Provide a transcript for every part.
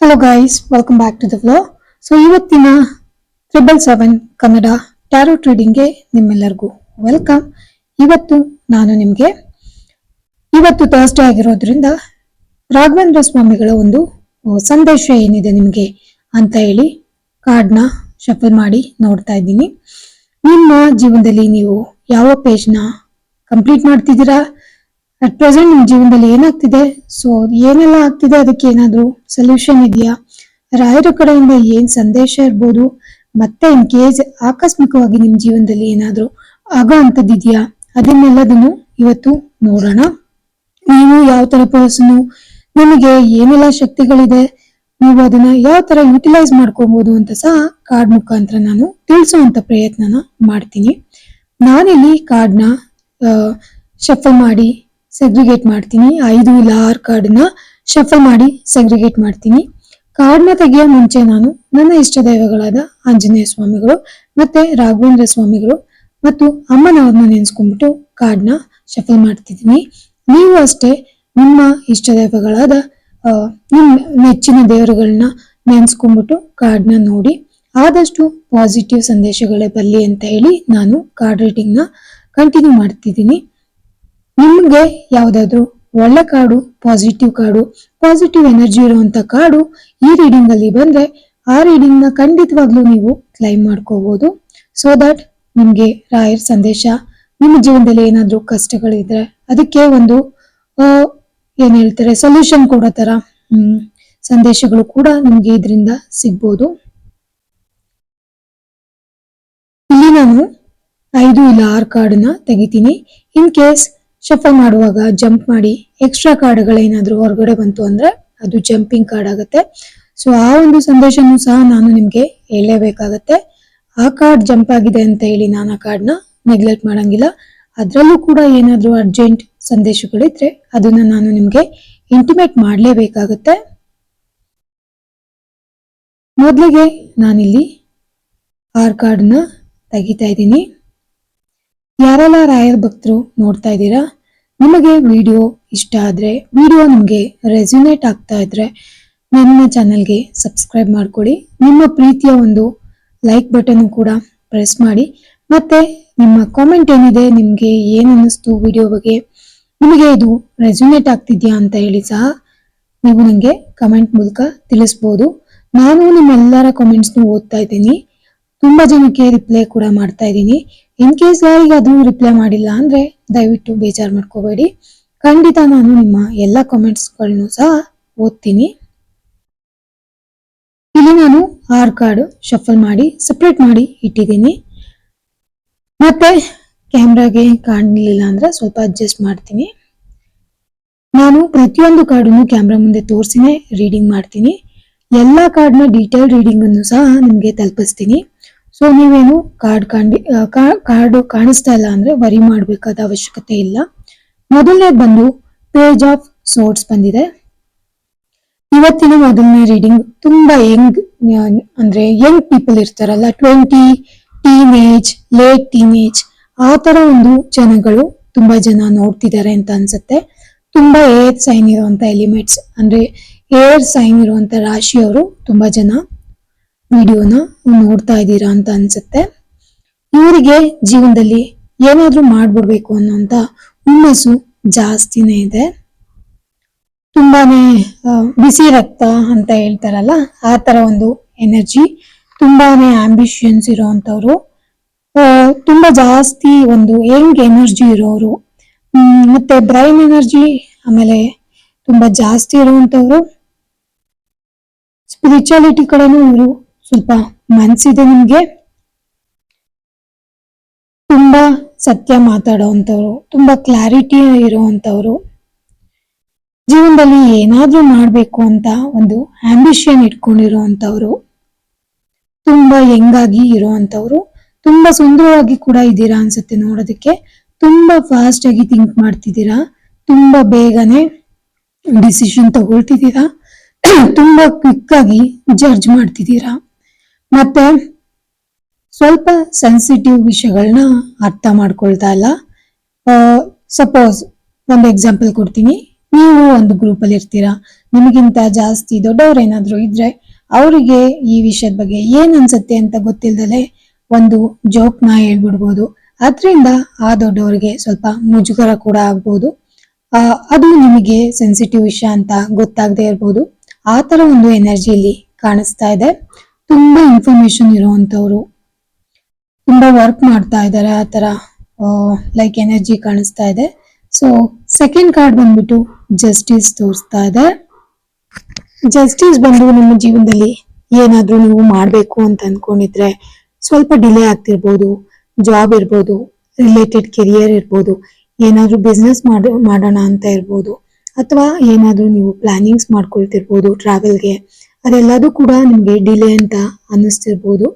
Hello guys welcome back to the flow so ಇವತ್ತಿನ triple seven Kannada tarot ಟ್ರೀಡಿಂಗ್ಗೆ ನಿಮ್ಮೆಲ್ಲರಿಗೂ welcome ಇವತ್ತು ನಾನು ನಿಮಗೆ ಇವತ್ತು ಥರ್ಸ್ಡೇ ಆಗಿರೋದ್ರಿಂದ ರಾಘವೇಂದ್ರ ಸ್ವಾಮಿಗಳ ಒಂದು ಸಂದೇಶ ಏನಿದೆ ನಿಮಗೆ ಅಂತ ಹೇಳಿ ಕಾರ್ಡ್ನ ಶಫಲ್ ಮಾಡಿ ನೋಡ್ತಾ ಇದ್ದೀನಿ. ನಿಮ್ಮ ಜೀವನದಲ್ಲಿ ನೀವು ಯಾವ ಪೇಜ್ನ ಕಂಪ್ಲೀಟ್ ಮಾಡ್ತಿದ್ದೀರಾ? ಅಟ್ ಪ್ರೆಸೆಂಟ್ ನಿಮ್ಮ ಜೀವನದಲ್ಲಿ ಏನಾಗ್ತಿದೆ? ಸೊ ಏನೆಲ್ಲ ಆಗ್ತಿದೆ? ಅದಕ್ಕೆ ಏನಾದರೂ ಸೊಲ್ಯೂಷನ್ ಇದೆಯಾ? ರಾಯರ ಕಡೆಯಿಂದ ಏನ್ ಸಂದೇಶ ಇರ್ಬೋದು? ಮತ್ತೆ ಇನ್ ಕೇಸ್ ಆಕಸ್ಮಿಕವಾಗಿ ನಿಮ್ಮ ಜೀವನದಲ್ಲಿ ಏನಾದರೂ ಆಗೋ ಇದೆಯಾ? ಅದನ್ನೆಲ್ಲದನ್ನು ಇವತ್ತು ನೋಡೋಣ. ನೀವು ಯಾವ ತರ ಪರ್ಸನು ನಿಮಗೆ ಏನೆಲ್ಲ ಶಕ್ತಿಗಳಿದೆ? ನೀವು ಅದನ್ನ ಯಾವ ತರ ಯುಟಿಲೈಸ್ ಮಾಡ್ಕೊಬಹುದು ಅಂತ ಸಹ ಕಾರ್ಡ್ ಮುಖಾಂತರ ನಾನು ತಿಳಿಸುವಂತ ಪ್ರಯತ್ನನ ಮಾಡ್ತೀನಿ. ನಾನಿಲ್ಲಿ ಕಾರ್ಡ್ನ ಶಫಲ್ ಮಾಡಿ ಸೆಗ್ರಿಗೇಟ್ ಮಾಡ್ತೀನಿ. ಐದು ಇಲ್ಲ ಆರು ಕಾರ್ಡ್ನ ಶಫಲ್ ಮಾಡಿ ಸೆಗ್ರಿಗೇಟ್ ಮಾಡ್ತೀನಿ. ಕಾರ್ಡ್ನ ತೆಗೆಯೋ ಮುಂಚೆ ನಾನು ನನ್ನ ಇಷ್ಟ ದೈವಗಳಾದ ಆಂಜನೇಯ ಸ್ವಾಮಿಗಳು ಮತ್ತೆ ರಾಘವೇಂದ್ರ ಸ್ವಾಮಿಗಳು ಮತ್ತು ಅಮ್ಮನವ್ರನ್ನ ನೆನೆಸ್ಕೊಂಡ್ಬಿಟ್ಟು ಕಾರ್ಡ್ನ ಶಫಲ್ ಮಾಡ್ತಿದ್ದೀನಿ. ನೀವು ಅಷ್ಟೇ ನಿಮ್ಮ ಇಷ್ಟ ದೈವಗಳಾದ ನಿಮ್ಮ ನೆಚ್ಚಿನ ದೇವರುಗಳನ್ನ ನೆನೆಸ್ಕೊಂಡ್ಬಿಟ್ಟು ಕಾರ್ಡ್ನ ನೋಡಿ ಆದಷ್ಟು ಪಾಸಿಟಿವ್ ಸಂದೇಶಗಳೇ ಬರಲಿ ಅಂತ ಹೇಳಿ ನಾನು ಕಾರ್ಡ್ ರೀಡಿಂಗ್ನ ಕಂಟಿನ್ಯೂ ಮಾಡ್ತಿದ್ದೀನಿ. ನಿಮ್ಗೆ ಯಾವುದಾದ್ರೂ ಒಳ್ಳೆ card positive card positive energy ಇರುವಂತ ಕಾರ್ಡು ಈ ರೀಡಿಂಗ್ ಅಲ್ಲಿ ಬಂದ್ರೆ ಆ ರೀಡಿಂಗ್ನ ಖಂಡಿತವಾಗ್ಲೂ ನೀವು ಕ್ಲೈಮ್ ಮಾಡ್ಕೋಬಹುದು ಸೊ ದಟ್ ನಿಮ್ಗೆ ರಾಯರ್ ಸಂದೇಶ, ನಿಮ್ಮ ಜೀವನದಲ್ಲಿ ಏನಾದ್ರೂ ಕಷ್ಟಗಳಿದ್ರೆ ಅದಕ್ಕೆ ಒಂದು ಏನ್ ಹೇಳ್ತಾರೆ ಸೊಲ್ಯೂಷನ್ ಕೊಡೋ ತರ ಸಂದೇಶಗಳು ಕೂಡ ನಿಮ್ಗೆ ಇದರಿಂದ ಸಿಗ್ಬೋದು. ಇಲ್ಲಿ ನಾನು ಐದು ಇಲ್ಲ ಆರು ಕಾರ್ಡ್ನ ತೆಗಿತೀನಿ. ಇನ್ ಕೇಸ್ ಶಫಲ್ ಮಾಡುವಾಗ ಜಂಪ್ ಮಾಡಿ ಎಕ್ಸ್ಟ್ರಾ ಕಾರ್ಡ್ಗಳೇನಾದರೂ ಹೊರಗಡೆ ಬಂತು ಅಂದ್ರೆ ಅದು ಜಂಪಿಂಗ್ ಕಾರ್ಡ್ ಆಗುತ್ತೆ. ಸೊ ಆ ಒಂದು ಸಂದೇಶನೂ ಸಹ ನಾನು ನಿಮಗೆ ಹೇಳಲೇಬೇಕಾಗತ್ತೆ. ಆ ಕಾರ್ಡ್ ಜಂಪ್ ಆಗಿದೆ ಅಂತ ಹೇಳಿ ನಾನು ಆ ಕಾರ್ಡ್ನ ನೆಗ್ಲೆಕ್ಟ್ ಮಾಡಂಗಿಲ್ಲ. ಅದರಲ್ಲೂ ಕೂಡ ಏನಾದರೂ ಅರ್ಜೆಂಟ್ ಸಂದೇಶಗಳಿದ್ರೆ ಅದನ್ನ ನಾನು ನಿಮಗೆ ಇಂಟಿಮೇಟ್ ಮಾಡಲೇಬೇಕಾಗತ್ತೆ. ಮೊದಲಿಗೆ ನಾನಿಲ್ಲಿ ಆರ್ ಕಾರ್ಡ್ನ ತೆಗಿತಾ ಇದ್ದೀನಿ. ಯಾರೆಲ್ಲ ರಾಯರ್ ಭಕ್ತರು ನೋಡ್ತಾ ಇದ್ದೀರಾ? ನಿಮಗೆ ವಿಡಿಯೋ ಇಷ್ಟ ಆದ್ರೆ ವಿಡಿಯೋ ನಿಮಗೆ ರೆಸ್ಯುನೇಟ್ ಆಗ್ತಾ ಇದ್ರೆ ನನ್ನ ಚಾನಲ್ಗೆ ಸಬ್ಸ್ಕ್ರೈಬ್ ಮಾಡ್ಕೊಳ್ಳಿ ನಿಮ್ಮ ಪ್ರೀತಿಯ ಒಂದು ಲೈಕ್ ಬಟನ್ ಕೂಡ ಪ್ರೆಸ್ ಮಾಡಿ. ಮತ್ತೆ ನಿಮ್ಮ ಕಾಮೆಂಟ್ ಏನಿದೆ, ನಿಮಗೆ ಏನು ಅನ್ನಿಸ್ತು ವಿಡಿಯೋ ಬಗ್ಗೆ, ನಿಮಗೆ ಇದು ರೆಸ್ಯುನೇಟ್ ಆಗ್ತಿದ್ಯಾ ಅಂತ ಹೇಳಿ ಸಹ ನೀವು ನನಗೆ ಕಮೆಂಟ್ ಮೂಲಕ ತಿಳಿಸ್ಬೋದು. ನಾನು ನಿಮ್ಮೆಲ್ಲರ ಕಾಮೆಂಟ್ಸ್ನು ಓದ್ತಾ ಇದ್ದೀನಿ. ತುಂಬಾ ಜನಕ್ಕೆ ರಿಪ್ಲೈ ಕೂಡ ಮಾಡ್ತಾ ಇದ್ದೀನಿ. ಇನ್ ಕೇಸ್ ಯಾರಿಗಾದ್ರೂ ರಿಪ್ಲೈ ಮಾಡಿಲ್ಲ ಅಂದ್ರೆ ದಯವಿಟ್ಟು ಬೇಜಾರು ಮಾಡ್ಕೋಬೇಡಿ. ಖಂಡಿತ ನಾನು ನಿಮ್ಮ ಎಲ್ಲ ಕಾಮೆಂಟ್ಸ್ಗಳನ್ನು ಸಹ ಓದ್ತೀನಿ. ಇಲ್ಲಿ ನಾನು ಆರ್ ಕಾರ್ಡ್ ಶಫಲ್ ಮಾಡಿ ಸಪ್ರೇಟ್ ಮಾಡಿ ಇಟ್ಟಿದ್ದೀನಿ. ಮತ್ತೆ ಕ್ಯಾಮ್ರಾಗೆ ಕಾಣಲಿಲ್ಲ ಅಂದ್ರೆ ಸ್ವಲ್ಪ ಅಡ್ಜಸ್ಟ್ ಮಾಡ್ತೀನಿ. ನಾನು ಪ್ರತಿಯೊಂದು ಕಾರ್ಡನ್ನು ಕ್ಯಾಮ್ರಾ ಮುಂದೆ ತೋರಿಸಿನೇ ರೀಡಿಂಗ್ ಮಾಡ್ತೀನಿ. ಎಲ್ಲ ಕಾರ್ಡ್ನ ಡೀಟೇಲ್ ರೀಡಿಂಗ್ ಅನ್ನು ಸಹ ನಿಮಗೆ ತಲುಪಿಸ್ತೀನಿ. ಸೊ ನೀವೇನು ಕಾರ್ಡ್ ಕಾಂಡಿ ಕಾರ್ಡ್ ಕಾಣಿಸ್ತಾ ಇಲ್ಲ ಅಂದ್ರೆ ವರಿ ಮಾಡಬೇಕಾದ ಅವಶ್ಯಕತೆ ಇಲ್ಲ. ಮೊದಲನೇ ಬಂದು ಪೇಜ್ ಆಫ್ ಸೋರ್ಟ್ಸ್ ಬಂದಿದೆ. ಇವತ್ತಿನ ಮೊದಲನೇ ರೀಡಿಂಗ್ ತುಂಬಾ ಯಂಗ್ ಅಂದ್ರೆ ಯಂಗ್ ಪೀಪಲ್ ಇರ್ತಾರಲ್ಲ ಟ್ವೆಂಟಿ ಟೀನೇಜ್ ಲೇಟ್ ಟೀನೇಜ್ ಆ ತರ ಒಂದು ಜನಗಳು ತುಂಬಾ ಜನ ನೋಡ್ತಿದ್ದಾರೆ ಅಂತ ಅನ್ಸುತ್ತೆ. ತುಂಬಾ ಏರ್ ಸೈನ್ ಇರುವಂತ ಎಲಿಮೆಂಟ್ಸ್ ಅಂದ್ರೆ ಏರ್ ಸೈನ್ ಇರುವಂತ ರಾಶಿಯವರು ತುಂಬಾ ಜನ ವಿಡಿಯೋನ ನೋಡ್ತಾ ಇದ್ದೀರಾ ಅಂತ ಅನ್ಸುತ್ತೆ. ಇವರಿಗೆ ಜೀವನದಲ್ಲಿ ಏನಾದ್ರೂ ಮಾಡ್ಬಿಡ್ಬೇಕು ಅನ್ನೋಂತ ಹುಮ್ಮಸ್ಸು ಜಾಸ್ತಿನೇ ಇದೆ. ತುಂಬಾನೇ ಬಿಸಿ ರಕ್ತ ಅಂತ ಹೇಳ್ತಾರಲ್ಲ, ಆ ತರ ಒಂದು ಎನರ್ಜಿ, ತುಂಬಾನೇ ಆಂಬಿಷನ್ಸ್ ಇರೋವಂಥವ್ರು ತುಂಬಾ ಜಾಸ್ತಿ ಒಂದು ಯಂಗ್ ಎನರ್ಜಿ ಇರೋರು. ಮತ್ತೆ ಬ್ರೈನ್ ಎನರ್ಜಿ ಆಮೇಲೆ ತುಂಬಾ ಜಾಸ್ತಿ ಇರುವಂತವ್ರು ಸ್ಪಿರಿಚುಯಾಲಿಟಿ ಕಡೆನೂ ಇವರು ಸ್ವಲ್ಪ ಮನ್ಸಿದೆ ನಿಮ್ಗೆ? ತುಂಬಾ ಸತ್ಯ ಮಾತಾಡೋವಂಥವ್ರು ತುಂಬಾ ಕ್ಲಾರಿಟಿ ಇರುವಂತವ್ರು ಜೀವನದಲ್ಲಿ ಏನಾದ್ರೂ ಮಾಡ್ಬೇಕು ಅಂತ ಒಂದು ಆಂಬಿಷನ್ ಇಟ್ಕೊಂಡಿರುವಂತವ್ರು ತುಂಬಾ ಯಂಗಾಗಿ ಇರುವಂತವ್ರು ತುಂಬಾ ಸುಂದರವಾಗಿ ಕೂಡ ಇದ್ದೀರಾ ಅನ್ಸುತ್ತೆ ನೋಡೋದಕ್ಕೆ. ತುಂಬಾ ಫಾಸ್ಟ್ ಆಗಿ ಥಿಂಕ್ ಮಾಡ್ತಿದ್ದೀರಾ. ತುಂಬಾ ಬೇಗನೆ ಡಿಸಿಷನ್ ತಗೊಳ್ತಿದ್ದೀರಾ. ತುಂಬಾ ಕ್ವಿಕ್ ಆಗಿ ಜಡ್ಜ್ ಮಾಡ್ತಿದ್ದೀರಾ. ಮತ್ತೆ ಸ್ವಲ್ಪ ಸೆನ್ಸಿಟಿವ್ ವಿಷಯಗಳನ್ನ ಅರ್ಥ ಮಾಡ್ಕೊಳ್ತಾ ಇಲ್ಲ. ಸಪೋಸ್ ಒಂದು ಎಕ್ಸಾಂಪಲ್ ಕೊಡ್ತೀನಿ. ನೀವು ಒಂದು ಗ್ರೂಪ್ ಅಲ್ಲಿ ಇರ್ತೀರಾ. ನಿಮಗಿಂತ ಜಾಸ್ತಿ ದೊಡ್ಡವ್ರು ಏನಾದ್ರು ಇದ್ರೆ ಅವರಿಗೆ ಈ ವಿಷಯದ ಬಗ್ಗೆ ಏನ್ ಅನ್ಸುತ್ತೆ ಅಂತ ಗೊತ್ತಿಲ್ಲದಲೆ ಒಂದು ಜೋಕ್ನ ಹೇಳ್ಬಿಡ್ಬೋದು. ಅದರಿಂದ ಆ ದೊಡ್ಡವರಿಗೆ ಸ್ವಲ್ಪ ಮುಜುಗರ ಕೂಡ ಆಗ್ಬೋದು. ಅದು ನಿಮಗೆ ಸೆನ್ಸಿಟಿವ್ ವಿಷಯ ಅಂತ ಗೊತ್ತಾಗದೆ ಇರ್ಬೋದು. ಆ ತರ ಒಂದು ಎನರ್ಜಿಯಲ್ಲಿ ಕಾಣಿಸ್ತಾ ಇದೆ. ತುಂಬಾ ಇನ್ಫಾರ್ಮೇಶನ್ ಇರುವಂತವ್ರು. ತುಂಬಾ ವರ್ಕ್ ಮಾಡ್ತಾ ಇದ್ದಾರೆ ಆ ತರ ಲೈಕ್ ಎನರ್ಜಿ ಕಾಣಿಸ್ತಾ ಇದೆ. ಸೊ ಸೆಕೆಂಡ್ ಕಾರ್ಡ್ ಬಂದ್ಬಿಟ್ಟು ಜಸ್ಟಿಸ್ ತೋರಿಸ್ತಾ ಇದೆ. ಜಸ್ಟಿಸ್ ಬಂದು ನಿಮ್ಮ ಜೀವನದಲ್ಲಿ ಏನಾದ್ರೂ ನೀವು ಮಾಡ್ಬೇಕು ಅಂತ ಅನ್ಕೊಂಡಿದ್ರೆ ಸ್ವಲ್ಪ ಡಿಲೇ ಆಗ್ತಿರ್ಬೋದು ಜಾಬ್ ಇರ್ಬೋದು ರಿಲೇಟೆಡ್ ಕೆರಿಯರ್ ಇರ್ಬೋದು, ಏನಾದ್ರೂ ಬಿಸ್ನೆಸ್ ಮಾಡೋಣ ಅಂತ ಇರ್ಬೋದು, ಅಥವಾ ಏನಾದ್ರೂ ನೀವು ಪ್ಲಾನಿಂಗ್ಸ್ ಮಾಡ್ಕೊಳ್ತಿರ್ಬೋದು ಟ್ರಾವೆಲ್ಗೆ ಅದೆಲ್ಲದೂ ಕೂಡ ನಿಮಗೆ ಡಿಲೇ ಅಂತ ಅನ್ನಿಸ್ತಿರ್ಬೋದು.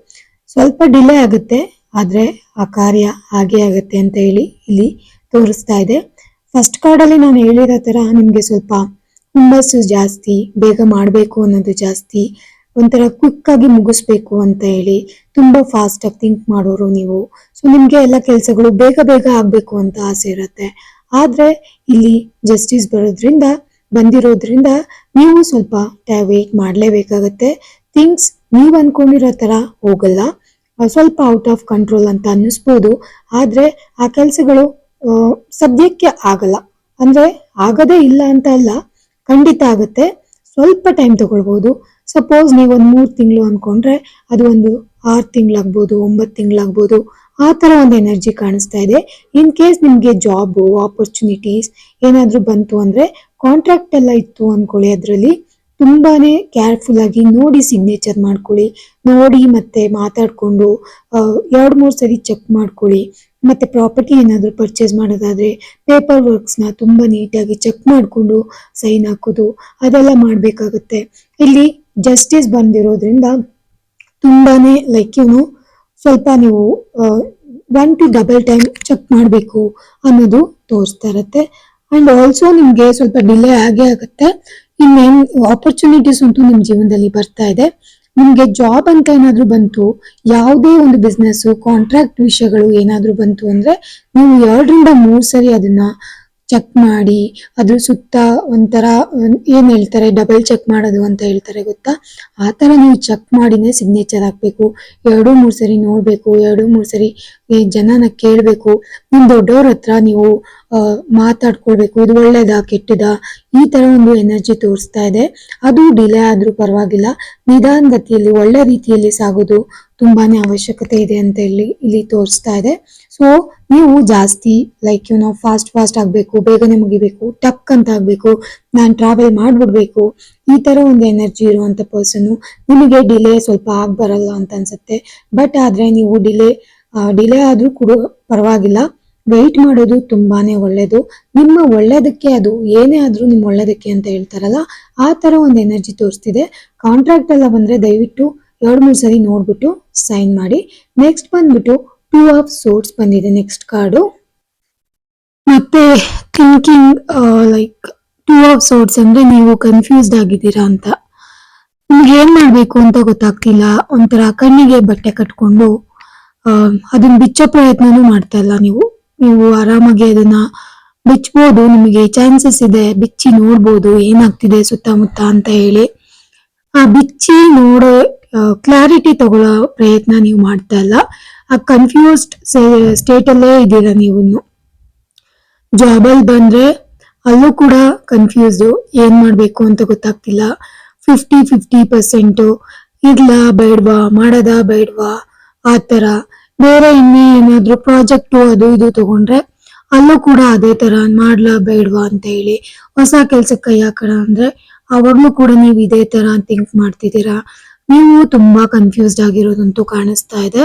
ಸ್ವಲ್ಪ ಡಿಲೇ ಆಗುತ್ತೆ, ಆದರೆ ಆ ಕಾರ್ಯ ಹಾಗೆ ಆಗುತ್ತೆ ಅಂತ ಹೇಳಿ ಇಲ್ಲಿ ತೋರಿಸ್ತಾ ಇದೆ. ಫಸ್ಟ್ ಕಾರ್ಡಲ್ಲಿ ನಾನು ಹೇಳಿರೋ ತರ ನಿಮಗೆ ಸ್ವಲ್ಪ ಹುಮ್ಮಸ್ಸು ಜಾಸ್ತಿ, ಬೇಗ ಮಾಡಬೇಕು ಅನ್ನೋದು ಜಾಸ್ತಿ, ಒಂಥರ ಕ್ವಿಕ್ ಆಗಿ ಮುಗಿಸ್ಬೇಕು ಅಂತ ಹೇಳಿ ತುಂಬ ಫಾಸ್ಟ್ ಆಗಿ ಥಿಂಕ್ ಮಾಡೋರು ನೀವು. ಸೊ ನಿಮಗೆ ಎಲ್ಲ ಕೆಲಸಗಳು ಬೇಗ ಬೇಗ ಆಗಬೇಕು ಅಂತ ಆಸೆ ಇರುತ್ತೆ. ಆದರೆ ಇಲ್ಲಿ ಜಸ್ಟಿಸ್ ಬರೋದ್ರಿಂದ ಬಂದಿರೋದ್ರಿಂದ ನೀವು ಸ್ವಲ್ಪ ವೇಟ್ ಮಾಡಲೇಬೇಕಾಗತ್ತೆ. ಥಿಂಗ್ಸ್ ನೀವು ಅನ್ಕೊಂಡಿರೋ ಥರ ಹೋಗಲ್ಲ. ಸ್ವಲ್ಪ ಔಟ್ ಆಫ್ ಕಂಟ್ರೋಲ್ ಅಂತ ಅನ್ನಿಸ್ಬೋದು. ಆದ್ರೆ ಆ ಕೆಲಸಗಳು ಸದ್ಯಕ್ಕೆ ಆಗಲ್ಲ. ಅಂದ್ರೆ ಆಗದೇ ಇಲ್ಲ ಅಂತ ಅಲ್ಲ, ಖಂಡಿತ ಆಗುತ್ತೆ. ಸ್ವಲ್ಪ ಟೈಮ್ ತಗೊಳ್ಬೋದು. ಸಪೋಸ್ ಒಂದು ಮೂರು ತಿಂಗಳು ಅಂದ್ಕೊಂಡ್ರೆ ಅದು ಒಂದು ಆರು ತಿಂಗಳಾಗ್ಬೋದು, ಒಂಬತ್ತು ತಿಂಗಳಾಗ್ಬೋದು, ಆ ತರ ಒಂದು ಎನರ್ಜಿ ಕಾಣಿಸ್ತಾ ಇದೆ. ಇನ್ ಕೇಸ್ ನಿಮಗೆ ಜಾಬ್ ಆಪರ್ಚುನಿಟೀಸ್ ಏನಾದ್ರೂ ಬಂತು ಅಂದ್ರೆ ಕಾಂಟ್ರಾಕ್ಟ್ ಎಲ್ಲ ಇತ್ತು ಅನ್ಕೊಳ್ಳಿ ಅದ್ರಲ್ಲಿ. ತುಂಬಾನೇ ಕೇರ್ಫುಲ್ ಆಗಿ ನೋಡಿ ಸಿಗ್ನೇಚರ್ ಮಾಡ್ಕೊಳ್ಳಿ. ನೋಡಿ ಮತ್ತೆ ಮಾತಾಡ್ಕೊಂಡು ಎರಡ್ ಮೂರ್ ಸರಿ ಚೆಕ್ ಮಾಡ್ಕೊಳ್ಳಿ. ಮತ್ತೆ ಪ್ರಾಪರ್ಟಿ ಏನಾದರೂ ಪರ್ಚೇಸ್ ಮಾಡೋದಾದ್ರೆ ಪೇಪರ್ ವರ್ಕ್ಸ್ನ ತುಂಬಾ ನೀಟಾಗಿ ಚೆಕ್ ಮಾಡ್ಕೊಂಡು ಸೈನ್ ಹಾಕೋದು, ಅದೆಲ್ಲ ಮಾಡಬೇಕಾಗುತ್ತೆ. ಇಲ್ಲಿ ಜಸ್ಟಿಸ್ ಬಂದಿರೋದ್ರಿಂದ ತುಂಬಾನೇ ಲೈಕ್ ಇವನು ಸ್ವಲ್ಪ ನೀವು one two double time check ಮಾಡಬೇಕು ಅನ್ನೋದು ತೋರಿಸ್ತಾ ಇರತ್ತೆ. ಅಂಡ್ ಆಲ್ಸೋ ನಿಮ್ಗೆ ಸ್ವಲ್ಪ ಡಿಲೇ ಆಗೇ ಆಗುತ್ತೆ. ಇನ್ನೇನ್ ಆಪರ್ಚುನಿಟೀಸ್ ಅಂತೂ ನಿಮ್ ಜೀವನದಲ್ಲಿ ಬರ್ತಾ ಇದೆ. ನಿಮ್ಗೆ ಜಾಬ್ ಅಂತ ಏನಾದ್ರೂ ಬಂತು, ಯಾವುದೇ ಒಂದು ಬಿಸ್ನೆಸ್ ಕಾಂಟ್ರಾಕ್ಟ್ ವಿಷಯಗಳು ಏನಾದ್ರೂ ಬಂತು ಅಂದ್ರೆ ನೀವು ಎರಡರಿಂದ ಮೂರ್ ಸರಿ ಅದನ್ನ ಚೆಕ್ ಮಾಡಿ, ಅದ್ರ ಸುತ್ತ ಒಂಥರ ಏನ್ ಹೇಳ್ತಾರೆ ಡಬಲ್ ಚೆಕ್ ಮಾಡೋದು ಅಂತ ಹೇಳ್ತಾರೆ ಗೊತ್ತಾ? ಆ ತರ ನೀವು ಚೆಕ್ ಮಾಡಿನೇ ಸಿಗ್ನೇಚರ್ ಹಾಕ್ಬೇಕು. ಎರಡು ಮೂರ್ ಸರಿ ನೋಡ್ಬೇಕು, ಎರಡು ಮೂರ್ ಸರಿ ಜನನ ಕೇಳ್ಬೇಕು. ನಿಮ್ ದೊಡ್ಡವ್ರ ಹತ್ರ ನೀವು ಮಾತಾಡ್ಕೊಳ್ಬೇಕು, ಇದು ಒಳ್ಳೇದಾ, ಕೆಟ್ಟದಾ? ಈ ತರ ಒಂದು ಎನರ್ಜಿ ತೋರಿಸ್ತಾ ಇದೆ. ಅದು ಡಿಲೇ ಆದ್ರೂ ಪರವಾಗಿಲ್ಲ. ನಿಧಾನಗತಿಯಲ್ಲಿ, ಒಳ್ಳೆ ರೀತಿಯಲ್ಲಿ ಸಾಗೋದು ತುಂಬಾನೇ ಅವಶ್ಯಕತೆ ಇದೆ ಅಂತ ಹೇಳಿ ಇಲ್ಲಿ ತೋರಿಸ್ತಾ ಇದೆ. ಸೊ ನೀವು ಜಾಸ್ತಿ ಲೈಕ್ ಯು ನಾವು ಫಾಸ್ಟ್ ಫಾಸ್ಟ್ ಆಗಬೇಕು, ಬೇಗನೆ ಮುಗಿಬೇಕು, ಟಕ್ ಅಂತ ಆಗಬೇಕು, ನಾನು ಟ್ರಾವೆಲ್ ಮಾಡಿಬಿಡ್ಬೇಕು, ಈ ತರ ಒಂದು ಎನರ್ಜಿ ಇರುವಂತ ಪರ್ಸನ್ನು ನಿಮಗೆ ಡಿಲೇ ಸ್ವಲ್ಪ ಆಗ್ಬರಲ್ಲ ಅಂತ ಅನ್ಸುತ್ತೆ. ಬಟ್ ಆದ್ರೆ ನೀವು ಡಿಲೇ ಡಿಲೇ ಆದ್ರೂ ಕೂಡ ಪರವಾಗಿಲ್ಲ. ವೆಯ್ಟ್ ಮಾಡೋದು ತುಂಬಾನೇ ಒಳ್ಳೇದು. ನಿಮ್ಮ ಒಳ್ಳೇದಕ್ಕೆ ಅದು, ಏನೇ ಆದ್ರೂ ನಿಮ್ಮ ಒಳ್ಳೇದಕ್ಕೆ ಅಂತ ಹೇಳ್ತಾರಲ್ಲ, ಆ ತರ ಒಂದು ಎನರ್ಜಿ ತೋರಿಸ್ತಿದೆ. ಕಾಂಟ್ರಾಕ್ಟ್ ಎಲ್ಲ ಬಂದ್ರೆ ದಯವಿಟ್ಟು ಎರಡ್, ಮೂರು ಸರಿ ನೋಡ್ಬಿಟ್ಟು ಸೈನ್ ಮಾಡಿ. ನೆಕ್ಸ್ಟ್ ಬಂದ್ಬಿಟ್ಟು ಟೂ ಆಫ್ ಸೋರ್ಟ್ಸ್ ಬಂದಿದೆ ನೆಕ್ಸ್ಟ್ ಕಾರ್ಡು ಮತ್ತೆ thinking like two of swords ಅಂದ್ರೆ ನೀವು ಕನ್ಫ್ಯೂಸ್ಡ್ ಆಗಿದ್ದೀರಾ ಅಂತ. ನಿಮ್ಗೆ ಏನು ಮಾಡಬೇಕು ಅಂತ ಗೊತ್ತಾಗ್ತಿಲ್ಲ. ಒಂಥರ ಕಣ್ಣಿಗೆ ಬಟ್ಟೆ ಕಟ್ಕೊಂಡು ಅದನ್ನು ಬಿಚ್ಚೋ ಪ್ರಯತ್ನನೂ ಮಾಡ್ತಾ ಇಲ್ಲ ನೀವು. ನೀವು ಆರಾಮಾಗಿ ಅದನ್ನ ಬಿಚ್ಬೋದು. ನಿಮಗೆ ಚಾನ್ಸಸ್ ಇದೆ ಬಿಚ್ಚಿ ನೋಡ್ಬೋದು. ಏನಾಗ್ತಿದೆ ಸುತ್ತಮುತ್ತ ಅಂತ ಹೇಳಿ. ಆ ಬಿಚ್ಚಿ ನೋಡೋ ಕ್ಲಾರಿಟಿ ತಗೊಳ್ಳೋ ಪ್ರಯತ್ನ ನೀವು ಮಾಡ್ತಾ ಇಲ್ಲ. ಆ ಕನ್ಫ್ಯೂಸ್ಡ್ ಸ್ಟೇಟಲ್ಲೇ ಇದ್ದೀರಾ ನೀವು ಜಾಬಲ್ಲಿ ಬಂದರೆ ಅಲ್ಲೂ ಕೂಡ ಕನ್ಫ್ಯೂಸ್ಡ್ ಏನ್ ಮಾಡಬೇಕು ಅಂತ ಗೊತ್ತಾಗ್ತಿಲ್ಲ. ಫಿಫ್ಟಿ ಫಿಫ್ಟಿ ಪರ್ಸೆಂಟು ಇರ್ಲಾ ಬೇಡ್ವಾ, ಮಾಡೋದ ಬೇಡ್ವಾ, ಆ ಥರ. ಬೇರೆ ಇನ್ನೇ ಏನಾದರೂ ಪ್ರಾಜೆಕ್ಟು ಅದು ಇದು ತಗೊಂಡ್ರೆ ಅಲ್ಲೂ ಕೂಡ ಅದೇ ತರ ಮಾಡ್ಲಾ ಬೇಡವಾ ಅಂತ ಹೇಳಿ. ಹೊಸ ಕೆಲಸಕ್ಕೆ ಕೈ ಹಾಕೋಣ ಅಂದ್ರೆ ಅವಾಗ್ಲೂ ಕೂಡ ನೀವು ಇದೇ ತರ ಥಿಂಕ್ ಮಾಡ್ತಿದ್ದೀರಾ. ನೀವು ತುಂಬಾ ಕನ್ಫ್ಯೂಸ್ಡ್ ಆಗಿರೋದಂತೂ ಕಾಣಿಸ್ತಾ ಇದೆ.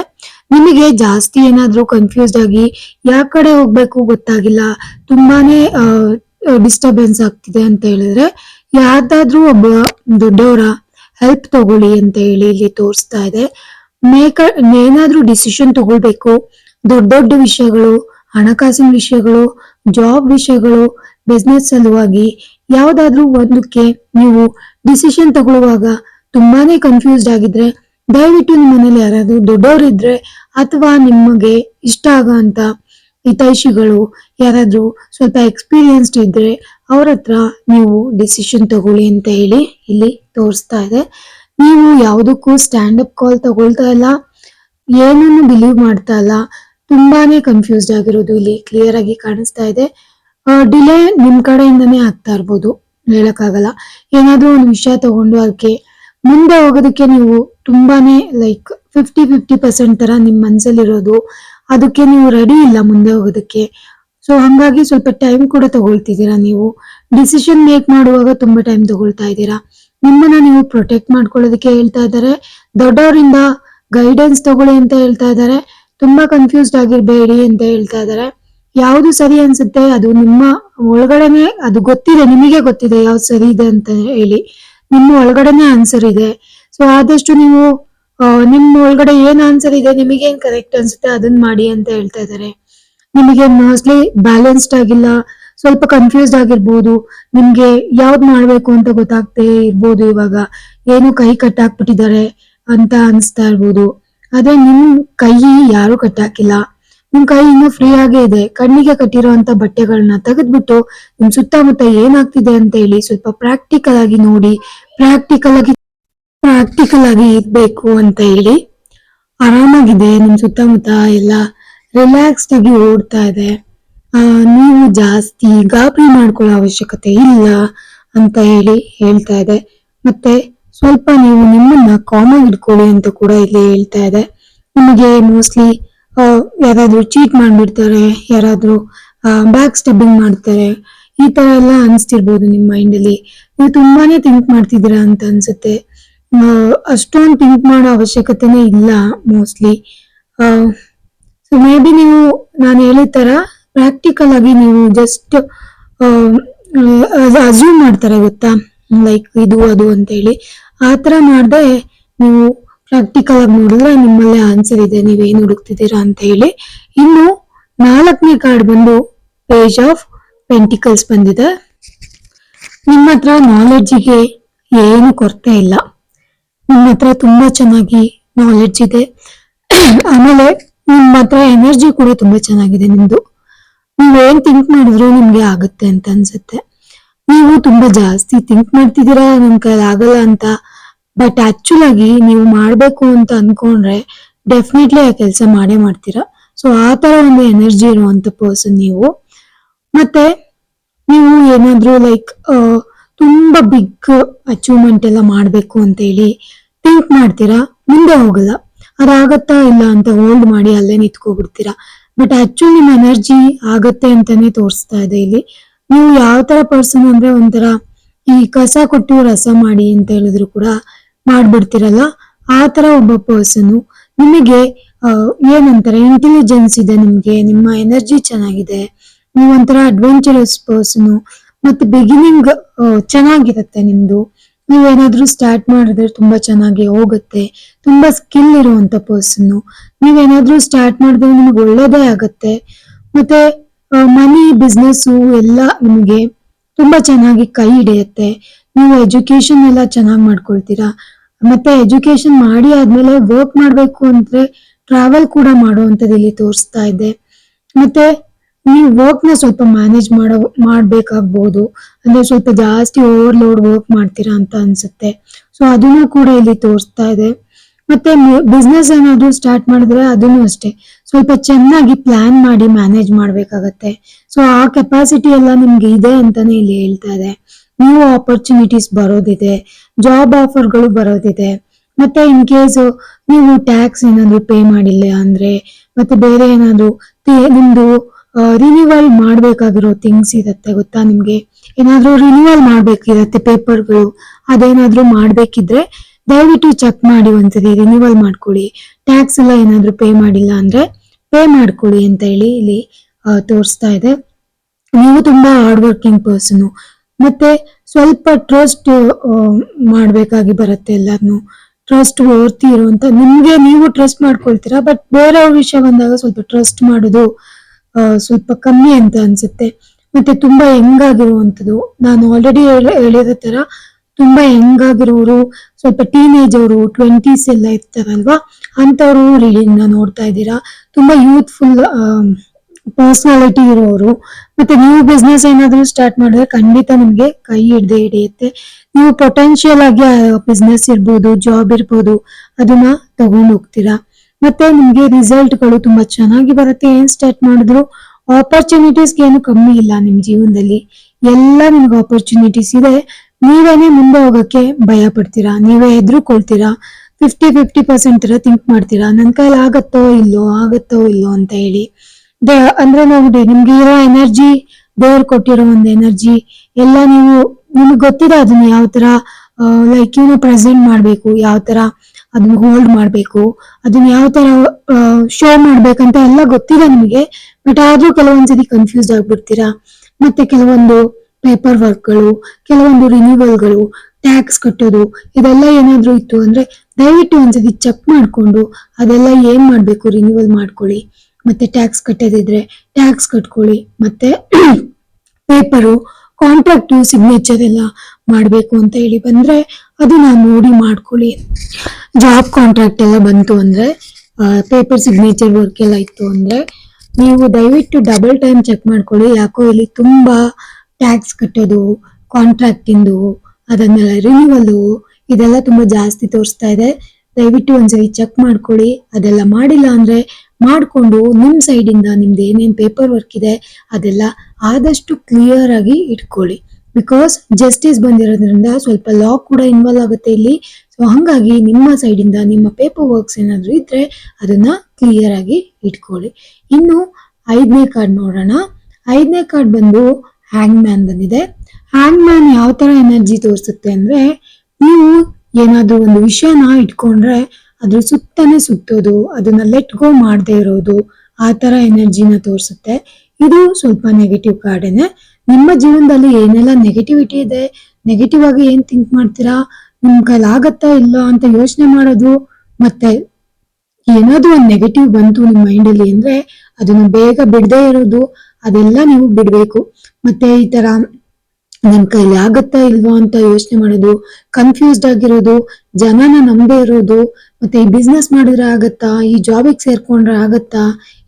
ನಿಮಗೆ ಜಾಸ್ತಿ ಏನಾದ್ರೂ ಕನ್ಫ್ಯೂಸ್ಡ್ ಆಗಿ ಯಾವ ಕಡೆ ಹೋಗ್ಬೇಕು ಗೊತ್ತಾಗಿಲ್ಲ. ತುಂಬಾನೇ ಡಿಸ್ಟರ್ಬೆನ್ಸ್ ಆಗ್ತಿದೆ ಅಂತ ಹೇಳಿದ್ರೆ ಯಾರ್ದಾದ್ರೂ ಒಬ್ಬ ದೊಡ್ಡವರ ಹೆಲ್ಪ್ ತಗೊಳ್ಳಿ ಅಂತ ಹೇಳಿ ಇಲ್ಲಿ ತೋರಿಸ್ತಾ ಇದೆ. ಮೇಕ, ಏನಾದ್ರೂ ಡಿಸಿಷನ್ ತಗೊಳ್ಬೇಕು. ದೊಡ್ಡ ದೊಡ್ಡ ವಿಷಯಗಳು, ಹಣಕಾಸಿನ ವಿಷಯಗಳು ಜಾಬ್ ವಿಷಯಗಳು ಬಿಸ್ನೆಸ್ ಸಲುವಾಗಿ ಯಾವುದಾದ್ರೂ ಒಂದಕ್ಕೆ ನೀವು ಡಿಸಿಷನ್ ತಗೊಳ್ಳುವಾಗ ತುಂಬಾನೇ ಕನ್ಫ್ಯೂಸ್ಡ್ ಆಗಿದ್ರೆ ದಯವಿಟ್ಟು ನಿಮ್ಮ ಮನೇಲಿ ಯಾರಾದ್ರೂ ದೊಡ್ಡವರಿದ್ರೆ ಅಥವಾ ನಿಮಗೆ ಇಷ್ಟ ಆಗೋಂತ ಹಿತೈಷಿಗಳು ಯಾರಾದ್ರೂ ಸ್ವಲ್ಪ ಎಕ್ಸ್ಪೀರಿಯನ್ಸ್ಡ್ ಇದ್ರೆ ಅವ್ರ ಹತ್ರ ನೀವು ಡಿಸಿಷನ್ ತಗೊಳ್ಳಿ ಅಂತ ಹೇಳಿ ಇಲ್ಲಿ ತೋರಿಸ್ತಾ ಇದೆ. ನೀವು ಯಾವುದಕ್ಕೂ ಸ್ಟ್ಯಾಂಡ್ ಅಪ್ ಕಾಲ್ ತಗೊಳ್ತಾ ಇಲ್ಲ. ಏನನ್ನು ಬಿಲೀವ್ ಮಾಡ್ತಾ ಇಲ್ಲ. ತುಂಬಾನೇ ಕನ್ಫ್ಯೂಸ್ಡ್ ಆಗಿರೋದು ಇಲ್ಲಿ ಕ್ಲಿಯರ್ ಆಗಿ ಕಾಣಿಸ್ತಾ ಇದೆ. ಡಿಲೇ ನಿಮ್ಮ ಕಡೆಯಿಂದನೇ ಆಗ್ತಾ ಇರ್ಬೋದು. ಹೇಳಕ್ಕಾಗಲ್ಲ. ಏನಾದ್ರೂ ಒಂದು ವಿಷಯ ತಗೊಂಡು ಅದಕ್ಕೆ ಮುಂದೆ ಹೋಗೋದಕ್ಕೆ ನೀವು ತುಂಬಾನೇ ಲೈಕ್ ಫಿಫ್ಟಿ ಫಿಫ್ಟಿ ಪರ್ಸೆಂಟ್ ತರ ನಿಮ್ ಮನ್ಸಲ್ಲಿರೋದು ಅದಕ್ಕೆ ನೀವು ರೆಡಿ ಇಲ್ಲ ಮುಂದೆ ಹೋಗೋದಕ್ಕೆ. ಸೊ ಹಂಗಾಗಿ ಸ್ವಲ್ಪ ಟೈಮ್ ಕೂಡ ತಗೊಳ್ತಿದ್ದೀರಾ ನೀವು? ಡಿಸಿಷನ್ ಮೇಕ್ ಮಾಡುವಾಗ ತುಂಬಾ ಟೈಮ್ ತಗೊಳ್ತಾ ಇದ್ದೀರಾ? ನಿಮ್ಮನ್ನ ನೀವು ಪ್ರೊಟೆಕ್ಟ್ ಮಾಡ್ಕೊಳ್ಳೋದಕ್ಕೆ ಹೇಳ್ತಾ ಇದ್ದಾರೆ. ದೊಡ್ಡವರಿಂದ ಗೈಡೆನ್ಸ್ ತಗೊಳ್ಳಿ ಅಂತ ಹೇಳ್ತಾ ಇದ್ದಾರೆ. ತುಂಬಾ ಕನ್ಫ್ಯೂಸ್ಡ್ ಆಗಿರ್ಬೇಡಿ ಅಂತ ಹೇಳ್ತಾ ಇದ್ದಾರೆ. ಯಾವ್ದು ಸರಿ ಅನ್ಸುತ್ತೆ ಅದು ನಿಮ್ಮ ಒಳಗಡೆನೆ ಅದು ಗೊತ್ತಿದೆ, ನಿಮಗೆ ಗೊತ್ತಿದೆ ಯಾವ್ದು ಸರಿ ಇದೆ ಅಂತ ಹೇಳಿ. ನಿಮ್ಮ ಒಳಗಡೆನೆ ಆನ್ಸರ್ ಇದೆ. ಸೊ ಆದಷ್ಟು ನೀವು ನಿಮ್ಮ ಒಳಗಡೆ ಏನ್ ಆನ್ಸರ್ ಇದೆ, ನಿಮಗೆ ಏನ್ ಕರೆಕ್ಟ್ ಅನ್ಸುತ್ತೆ ಅದನ್ನ ಮಾಡಿ ಅಂತ ಹೇಳ್ತಾ ಇದ್ದಾರೆ. ನಿಮಗೆ ಮೋಸ್ಟ್ಲಿ ಬ್ಯಾಲೆನ್ಸ್ಡ್ ಆಗಿಲ್ಲ, ಸ್ವಲ್ಪ ಕನ್ಫ್ಯೂಸ್ಡ್ ಆಗಿರ್ಬೋದು, ನಿಮ್ಗೆ ಯಾವ್ದು ಮಾಡ್ಬೇಕು ಅಂತ ಗೊತ್ತಾಗ್ತೇ ಇರ್ಬೋದು ಇವಾಗ. ಏನು ಕೈ ಕಟ್ಟಾಕ್ಬಿಟ್ಟಿದ್ದಾರೆ ಅಂತ ಅನ್ಸ್ತಾ ಇರ್ಬೋದು. ಆದ್ರೆ ನಿಮ್ ಕೈ ಯಾರು ಕಟ್ಟಾಕಿಲ್ಲ. ನಿಮ್ ಕೈ ಇನ್ನೂ ಫ್ರೀ ಆಗೇ ಇದೆ. ಕಣ್ಣಿಗೆ ಕಟ್ಟಿರುವಂತ ಬಟ್ಟೆಗಳನ್ನ ತೆಗೆದ್ಬಿಟ್ಟು ನಿಮ್ ಸುತ್ತಮುತ್ತ ಏನಾಗ್ತಿದೆ ಅಂತ ಹೇಳಿ ಸ್ವಲ್ಪ ಪ್ರಾಕ್ಟಿಕಲ್ ಆಗಿ ನೋಡಿ ಪ್ರಾಕ್ಟಿಕಲ್ ಆಗಿ ಪ್ರಾಕ್ಟಿಕಲ್ ಆಗಿ ಇರ್ಬೇಕು ಅಂತ ಹೇಳಿ ಆರಾಮಾಗಿದೆ. ನಿಮ್ ಸುತ್ತಮುತ್ತ ಎಲ್ಲ ರಿಲ್ಯಾಕ್ಸ್ಡ್ ಆಗಿ ಓಡ್ತಾ ಇದೆ. ಆ, ನೀವು ಜಾಸ್ತಿ ಗಾಬರಿ ಮಾಡ್ಕೊಳ್ಳೋ ಅವಶ್ಯಕತೆ ಇಲ್ಲ ಅಂತ ಹೇಳಿ ಹೇಳ್ತಾ ಇದೆ. ಮತ್ತೆ ಸ್ವಲ್ಪ ನೀವು ನಿಮ್ಮನ್ನ ಕಾಮನ್ ಇಟ್ಕೊಳ್ಳಿ ಅಂತ ಕೂಡ ಇಲ್ಲಿ ಹೇಳ್ತಾ ಇದೆ. ನಿಮಗೆ ಮೋಸ್ಟ್ಲಿ ಯಾರಾದ್ರೂ ಚೀಟ್ ಮಾಡಿಬಿಡ್ತಾರೆ, ಯಾರಾದರೂ ಬ್ಯಾಕ್ ಸ್ಟೆಬ್ಬಿಂಗ್ ಮಾಡ್ತಾರೆ, ಈ ತರ ಎಲ್ಲ ಅನಿಸ್ತಿರ್ಬೋದು ನಿಮ್ಮ ಮೈಂಡ್ ಅಲ್ಲಿ. ನೀವು ತುಂಬಾನೇ ಥಿಂಕ್ ಮಾಡ್ತಿದ್ದೀರಾ ಅಂತ ಅನ್ಸುತ್ತೆ. ಅಷ್ಟೊಂದು ಥಿಂಕ್ ಮಾಡೋ ಅವಶ್ಯಕತೆನೇ ಇಲ್ಲ ಮೋಸ್ಟ್ಲಿ ಸೊ ಮೇ ಬಿ ನೀವು, ನಾನು ಹೇಳಿದ ತರ ಪ್ರಾಕ್ಟಿಕಲ್ ಆಗಿ ನೀವು ಜಸ್ಟ್ ಅಸ್ಯೂಮ್ ಮಾಡ್ತಾರೆ ಗೊತ್ತಾ? ಲೈಕ್ ಇದು, ಅದು ಅಂತ ಹೇಳಿ. ಆ ತರ ಮಾಡದೆ ನೀವು ಪ್ರಾಕ್ಟಿಕಲ್ ಆಗಿ ನೋಡಿದ್ರೆ ನಿಮ್ಮಲ್ಲೇ ಆನ್ಸರ್ ಇದೆ, ನೀವೇನು ಹುಡುಕ್ತಿದ್ದೀರಾ ಅಂತ ಹೇಳಿ. ಇನ್ನು ನಾಲ್ಕನೇ ಕಾರ್ಡ್ ಬಂದು ಪೇಜ್ ಆಫ್ ಪೆಂಟಿಕಲ್ಸ್ ಬಂದಿದೆ. ನಿಮ್ಮ ಹತ್ರ ನಾಲೆಡ್ಜಿಗೆ ಏನು ಕೊರತೆ ಇಲ್ಲ. ನಿಮ್ಮ ಹತ್ರ ತುಂಬಾ ಚೆನ್ನಾಗಿ ನಾಲೆಡ್ಜ್ ಇದೆ. ಆಮೇಲೆ ನಿಮ್ಮ ಹತ್ರ ಎನರ್ಜಿ ಕೂಡ ತುಂಬಾ ಚೆನ್ನಾಗಿದೆ ನಿಮ್ದು. ನೀವೇನ್ ಥಿಂಕ್ ಮಾಡಿದ್ರು ನಿಮ್ಗೆ ಆಗುತ್ತೆ ಅಂತ ಅನ್ಸುತ್ತೆ. ನೀವು ತುಂಬಾ ಜಾಸ್ತಿ ಥಿಂಕ್ ಮಾಡ್ತಿದ್ದೀರಾ, ನಮ್ ಕೈಲಿ ಆಗಲ್ಲ ಅಂತ ಬಟ್ ಆಕ್ಚುಲ್ ಆಗಿ ನೀವು ಮಾಡ್ಬೇಕು ಅಂತ ಅನ್ಕೊಂಡ್ರೆ ಡೆಫಿನೆಟ್ಲಿ ಆ ಕೆಲಸ ಮಾಡೇ ಮಾಡ್ತೀರಾ. ಸೊ ಆ ತರ ಒಂದು ಎನರ್ಜಿ ಇರುವಂತ ಪರ್ಸನ್ ನೀವು. ಮತ್ತೆ ನೀವು ಏನಾದ್ರೂ ಲೈಕ್ ತುಂಬಾ ಬಿಗ್ ಅಚೀವ್ಮೆಂಟ್ ಎಲ್ಲ ಮಾಡ್ಬೇಕು ಅಂತ ಹೇಳಿ ಥಿಂಕ್ ಮಾಡ್ತೀರಾ? ಮುಂದೆ ಹೋಗಲ್ಲ. ಅದಾಗತ್ತಾ ಇಲ್ಲ ಅಂತ ಹೋಲ್ಡ್ ಮಾಡಿ ಅಲ್ಲೇ ನಿಂತ್ಕೊಬಿಡ್ತೀರಾ. ಬಟ್ ಆಕ್ಚುಲಿ ನಿಮ್ಮ ಎನರ್ಜಿ ಆಗತ್ತೆ ಅಂತಾನೆ ತೋರಿಸ್ತಾ ಇದೆ ಇಲ್ಲಿ. ನೀವು ಯಾವ ತರ ಪರ್ಸನ್ ಅಂದ್ರೆ ಒಂಥರ ಈ ಕಸ ಕೊಟ್ಟು ರಸ ಮಾಡಿ ಅಂತ ಹೇಳಿದ್ರು ಕೂಡ ಮಾಡ್ಬಿಡ್ತೀರಲ್ಲ? ಆ ತರ ಒಬ್ಬ ಪರ್ಸನ್ ನಿಮಗೆ ಏನಂತಾರೆ? ಇಂಟೆಲಿಜೆನ್ಸ್ ಇದೆ ನಿಮ್ಗೆ, ನಿಮ್ಮ ಎನರ್ಜಿ ಚೆನ್ನಾಗಿದೆ, ನೀವು ಅಡ್ವೆಂಚರಸ್ ಪರ್ಸನ್ ಮತ್ತೆ ಬಿಗಿನಿಂಗ್ ಚೆನ್ನಾಗಿರುತ್ತೆ ನಿಮ್ದು. ನೀವೇನಾದ್ರೂ ಸ್ಟಾರ್ಟ್ ಮಾಡಿದ್ರೆ ತುಂಬಾ ಚೆನ್ನಾಗಿ ಹೋಗುತ್ತೆ. ತುಂಬಾ ಸ್ಕಿಲ್ ಇರುವಂತ ಪರ್ಸನ್ ನೀವೇನಾದ್ರೂ ಸ್ಟಾರ್ಟ್ ಮಾಡಿದ್ರೆ ನಿಮ್ಗೆ ಒಳ್ಳೇದೇ ಆಗತ್ತೆ. ಮತ್ತೆ ಮನಿ ಬಿಸ್ನೆಸ್ಸು ಎಲ್ಲ ನಿಮಗೆ ತುಂಬಾ ಚೆನ್ನಾಗಿ ಕೈ ಹಿಡಿಯುತ್ತೆ. ನೀವು ಎಜುಕೇಶನ್ ಎಲ್ಲ ಚೆನ್ನಾಗಿ ಮಾಡ್ಕೊಳ್ತೀರಾ? ಮತ್ತೆ ಎಜುಕೇಶನ್ ಮಾಡಿ ಆದ್ಮೇಲೆ ವರ್ಕ್ ಮಾಡ್ಬೇಕು ಅಂದ್ರೆ ಟ್ರಾವೆಲ್ ಕೂಡ ಮಾಡುವಂಥದ್ದು ಇಲ್ಲಿ ತೋರಿಸ್ತಾ ಇದೆ. ಮತ್ತೆ ನೀವು ವರ್ಕ್ನ ಸ್ವಲ್ಪ ಮ್ಯಾನೇಜ್ ಮಾಡೋ, ಮಾಡ್ಬೇಕಾಗ್ಬೋದು. ಅಂದ್ರೆ ಸ್ವಲ್ಪ ಜಾಸ್ತಿ ಓವರ್ಲೋಡ್ ವರ್ಕ್ ಮಾಡ್ತೀರಾ ಅಂತ ಅನ್ಸುತ್ತೆ. ಸೊ ಅದನ್ನು ಕೂಡ ಇಲ್ಲಿ ತೋರಿಸ್ತಾ ಇದೆ. ಮತ್ತೆ ಬಿಸ್ನೆಸ್ ಏನಾದ್ರು ಸ್ಟಾರ್ಟ್ ಮಾಡಿದ್ರೆ ಅದನ್ನು ಅಷ್ಟೇ. ಸ್ವಲ್ಪ ಚೆನ್ನಾಗಿ ಪ್ಲಾನ್ ಮಾಡಿ ಮ್ಯಾನೇಜ್ ಮಾಡ್ಬೇಕಾಗತ್ತೆ. ಸೊ ಆ ಕೆಪಾಸಿಟಿ ಎಲ್ಲ ನಿಮ್ಗೆ ಇದೆ ಅಂತಾನೆ ಇಲ್ಲಿ ಹೇಳ್ತಾ ಇದೆ. ನ್ಯೂ ಆಪರ್ಚುನಿಟೀಸ್ ಬರೋದಿದೆ ಜಾಬ್ ಆಫರ್ಗಳು ಬರೋದಿದೆ. ಮತ್ತೆ ಇನ್ ಕೇಸ್ ನೀವು ಟ್ಯಾಕ್ಸ್ ಏನಾದ್ರೂ ಪೇ ಮಾಡಿಲ್ಲ ಅಂದ್ರೆ, ಮತ್ತೆ ಬೇರೆ ಏನಾದ್ರು ನಿಮ್ದು ರಿನ್ಯೂವಲ್ ಮಾಡ್ಬೇಕಾಗಿರೋ ಥಿಂಗ್ಸ್ ಇರುತ್ತೆ ಗೊತ್ತಾ ನಿಮ್ಗೆ? ಏನಾದ್ರೂ ರಿನ್ಯೂವಲ್ ಮಾಡ್ಬೇಕಿರತ್ತೆ ಪೇಪರ್ಗಳು ಅದೇನಾದ್ರೂ ಮಾಡ್ಬೇಕಿದ್ರೆ ದಯವಿಟ್ಟು ಚೆಕ್ ಮಾಡಿ ಒಂದ್ಸರಿ ರಿನ್ಯೂವಲ್ ಮಾಡ್ಕೊಳ್ಳಿ. ಟ್ಯಾಕ್ಸ್ ಎಲ್ಲ ಏನಾದ್ರೂ ಪೇ ಮಾಡಿಲ್ಲ ಅಂದ್ರೆ ಪೇ ಮಾಡ್ಕೊಳ್ಳಿ ಅಂತ ಹೇಳಿ ಇಲ್ಲಿ ತೋರಿಸ್ತಾ ಇದೆ. ನೀವು ತುಂಬಾ ಹಾರ್ಡ್ ವರ್ಕಿಂಗ್ ಪರ್ಸನ್ ಮತ್ತೆ ಸ್ವಲ್ಪ ಟ್ರಸ್ಟ್ ಮಾಡ್ಬೇಕಾಗಿ ಬರುತ್ತೆ ಎಲ್ಲಾರ್ನು. ಟ್ರಸ್ಟ್ ಓರ್ತಿ ಇರುವಂತ, ನಿಮ್ಗೆ ನೀವು ಟ್ರಸ್ಟ್ ಮಾಡ್ಕೊಳ್ತೀರಾ ಬಟ್ ಬೇರೆಯವ್ರ ವಿಷಯ ಬಂದಾಗ ಸ್ವಲ್ಪ ಟ್ರಸ್ಟ್ ಮಾಡೋದು ಸ್ವಲ್ಪ ಕಮ್ಮಿ ಅಂತ ಅನ್ಸುತ್ತೆ. ಮತ್ತೆ ತುಂಬಾ ಹೆಂಗ್ ಆಗಿರುವಂತದ್ದು ನಾನು ಆಲ್ರೆಡಿ ಹೇಳಿದ ತರ ತುಂಬಾ ಯಂಗ್ ಆಗಿರೋರು ಸ್ವಲ್ಪ ಟೀನೇಜ್ ಅವರು ಟ್ವೆಂಟೀಸ್ ಎಲ್ಲ ಇರ್ತಾರಲ್ವಾ ಅಂತವ್ರು ನ ನೋಡ್ತಾ ಇದ್ದೀರಾ. ತುಂಬಾ ಯೂತ್ಫುಲ್ ಪರ್ಸನಾಲಿಟಿ ಇರೋರು. ಮತ್ತೆ ನೀವು ಬಿಸ್ನೆಸ್ ಏನಾದ್ರು ಸ್ಟಾರ್ಟ್ ಮಾಡಿದ್ರೆ ಖಂಡಿತ ನಿಮ್ಗೆ ಕೈ ಹಿಡ್ದೆ ಹಿಡಿಯುತ್ತೆ. ನೀವು ಪೊಟೆನ್ಶಿಯಲ್ ಆಗಿ ಬಿಸ್ನೆಸ್ ಇರ್ಬೋದು ಜಾಬ್ ಇರ್ಬೋದು, ಅದನ್ನ ತಗೊಂಡು ಹೋಗ್ತೀರಾ. ಮತ್ತೆ ನಿಮ್ಗೆ ರಿಸಲ್ಟ್ಗಳು ತುಂಬಾ ಚೆನ್ನಾಗಿ ಬರುತ್ತೆ. ಏನ್ ಸ್ಟಾರ್ಟ್ ಮಾಡಿದ್ರು? ಆಪರ್ಚುನಿಟೀಸ್ ಏನು ಕಮ್ಮಿ ಇಲ್ಲ ನಿಮ್ ಜೀವನದಲ್ಲಿ. ಎಲ್ಲ ನಿಮ್ಗೆ ಆಪರ್ಚುನಿಟೀಸ್ ಇದೆ. ನೀವೇನೆ ಮುಂದೆ ಹೋಗಕ್ಕೆ ಭಯ ಪಡ್ತೀರಾ? ನೀವೇ ಹೆದರ್ಕೊಳ್ತೀರಾ? ಫಿಫ್ಟಿ ಫಿಫ್ಟಿ ಪರ್ಸೆಂಟ್ ತರ ಥಿಂಕ್ ಮಾಡ್ತೀರಾ? ನನ್ ಕೈಲಿ ಆಗತ್ತೋ ಇಲ್ಲೋ ಆಗತ್ತೋ ಇಲ್ಲೋ ಅಂತ ಹೇಳಿ. ದೇ- ಅಂದ್ರೆ ನಾವು ನಿಮ್ಗೆ ಇರೋ ಎನರ್ಜಿ ದೇವ್ರು ಕೊಟ್ಟಿರೋ ಒಂದು ಎನರ್ಜಿ ಎಲ್ಲ ನೀವು, ನಿಮ್ಗೆ ಗೊತ್ತಿದೆ ಅದನ್ನ ಯಾವ ತರ ಲೈಕ್ ಏನು ಪ್ರೆಸೆಂಟ್ ಮಾಡ್ಬೇಕು, ಯಾವ ತರ ಅದನ್ನ ಹೋಲ್ಡ್ ಮಾಡ್ಬೇಕು, ಅದನ್ನ ಯಾವ ತರ ಶೋ ಮಾಡ್ಬೇಕಂತ ಎಲ್ಲ ಗೊತ್ತಿದೆ ನಿಮಗೆ ಬಟ್ ಆದ್ರೂ ಕೆಲವೊಂದ್ಸತಿ ಕನ್ಫ್ಯೂಸ್ ಆಗ್ಬಿಡ್ತೀರಾ? ಮತ್ತೆ ಕೆಲವೊಂದು ಪೇಪರ್ ವರ್ಕ್ಗಳು ಕೆಲವೊಂದು ರಿನ್ಯೂವಲ್ಗಳು ಟ್ಯಾಕ್ಸ್ ಕಟ್ಟೋದು, ಇದೆಲ್ಲ ಏನಾದ್ರೂ ಇತ್ತು ಅಂದ್ರೆ ದಯವಿಟ್ಟು ಒಂದ್ಸತಿ ಚೆಕ್ ಮಾಡ್ಕೊಂಡು ಅದೆಲ್ಲ ಏನ್ ಮಾಡ್ಬೇಕು ರಿನ್ಯೂವಲ್ ಮಾಡ್ಕೊಳ್ಳಿ. ಮತ್ತೆ ಟ್ಯಾಕ್ಸ್ ಕಟ್ಟೋದಿದ್ರೆ ಟ್ಯಾಕ್ಸ್ ಕಟ್ಕೊಳ್ಳಿ, ಮತ್ತೆ ಪೇಪರು ಕಾಂಟ್ರಾಕ್ಟು ಸಿಗ್ನೇಚರ್ ಎಲ್ಲ ಮಾಡಬೇಕು ಅಂತ ಹೇಳಿ ಬಂದ್ರೆ ಅದನ್ನ ನೋಡಿ ಮಾಡ್ಕೊಳ್ಳಿ. ಜಾಬ್ ಕಾಂಟ್ರಾಕ್ಟ್ ಎಲ್ಲ ಬಂತು ಅಂದ್ರೆ ಪೇಪರ್ ಸಿಗ್ನೇಚರ್ ವರ್ಕ್ ಎಲ್ಲ ಇತ್ತು ಅಂದ್ರೆ ನೀವು ದಯವಿಟ್ಟು ಡಬಲ್ ಟೈಮ್ ಚೆಕ್ ಮಾಡ್ಕೊಳ್ಳಿ. ಯಾಕೋ ಇಲ್ಲಿ ತುಂಬಾ ಟ್ಯಾಕ್ಸ್ ಕಟ್ಟೋದು ಕಾಂಟ್ರಾಕ್ಟಿಂದು ಅದನ್ನೆಲ್ಲ ರಿನ್ಯೂವಲ್ ಇದೆಲ್ಲ ತುಂಬಾ ಜಾಸ್ತಿ ತೋರಿಸ್ತಾ ಇದೆ. ದಯವಿಟ್ಟು ಒಂದ್ಸರಿ ಚೆಕ್ ಮಾಡ್ಕೊಳ್ಳಿ. ಅದೆಲ್ಲ ಮಾಡಿಲ್ಲ ಅಂದ್ರೆ ಮಾಡ್ಕೊಂಡು ನಿಮ್ಮ ಸೈಡಿಂದ ನಿಮ್ದು ಏನೇನು ಪೇಪರ್ ವರ್ಕ್ ಇದೆ ಅದೆಲ್ಲ ಆದಷ್ಟು ಕ್ಲಿಯರ್ ಆಗಿ ಇಟ್ಕೊಳ್ಳಿ. ಬಿಕಾಸ್ ಜಸ್ಟಿಸ್ ಬಂದಿರೋದ್ರಿಂದ ಸ್ವಲ್ಪ ಲಾ ಕೂಡ ಇನ್ವಾಲ್ವ್ ಆಗುತ್ತೆ ಇಲ್ಲಿ. ಸೊ ಹಾಗಾಗಿ ನಿಮ್ಮ ಸೈಡಿಂದ ನಿಮ್ಮ ಪೇಪರ್ ವರ್ಕ್ಸ್ ಏನಾದರೂ ಇದ್ರೆ ಅದನ್ನ ಕ್ಲಿಯರ್ ಆಗಿ ಇಟ್ಕೊಳ್ಳಿ. ಇನ್ನು ಐದನೇ ಕಾರ್ಡ್ ನೋಡೋಣ. ಐದನೇ ಕಾರ್ಡ್ ಬಂದು ಹ್ಯಾಂಗ್ ಮ್ಯಾನ್ ಬಂದಿದೆ. ಹ್ಯಾಂಗ್ ಮ್ಯಾನ್ ಯಾವ ತರ ಎನರ್ಜಿ ತೋರಿಸುತ್ತೆ ಅಂದ್ರೆ ನೀವು ಏನಾದ್ರೂ ಒಂದು ವಿಷಯನ ಇಟ್ಕೊಂಡ್ರೆ ಅದ್ರ ಸುತ್ತನೇ ಸುತ್ತೋದು, ಅದನ್ನ ಲೆಟ್ ಗೋ ಮಾಡದೇ ಇರೋದು, ಆ ತರ ಎನರ್ಜಿನ ತೋರಿಸುತ್ತೆ. ಇದು ಸ್ವಲ್ಪ ನೆಗೆಟಿವ್ ಕಾರ್ಡೇನೆ ನಿಮ್ಮ ಜೀವನದಲ್ಲಿ ಏನೆಲ್ಲ ನೆಗೆಟಿವಿಟಿ ಇದೆ? ನೆಗೆಟಿವ್ ಆಗಿ ಏನ್ ಥಿಂಕ್ ಮಾಡ್ತೀರಾ? ನಿಮ್ ಕೈಲಿ ಆಗತ್ತಾ ಇಲ್ಲ ಅಂತ ಯೋಚನೆ ಮಾಡೋದು? ಮತ್ತೆ ಏನಾದ್ರೂ ಒಂದು ನೆಗೆಟಿವ್ ಬಂತು ನಿಮ್ಮ ಮೈಂಡ್ ಅಲ್ಲಿ ಅಂದ್ರೆ ಅದನ್ನ ಬೇಗ ಬಿಡದೇ ಇರೋದು, ಅದೆಲ್ಲ ನೀವು ಬಿಡ್ಬೇಕು. ಮತ್ತೆ ಈ ತರ ನನ್ ಕೈಲಿ ಆಗತ್ತಾ ಇಲ್ವಾ ಅಂತ ಯೋಚನೆ ಮಾಡೋದು ಕನ್ಫ್ಯೂಸ್ಡ್ ಆಗಿರೋದು, ಜನನ ನಂಬದೇ ಇರೋದು, ಮತ್ತೆ ಈ ಬಿಸ್ನೆಸ್ ಮಾಡಿದ್ರೆ ಆಗತ್ತಾ, ಈ ಜಾಬಿಗೆ ಸೇರ್ಕೊಂಡ್ರೆ ಆಗತ್ತಾ,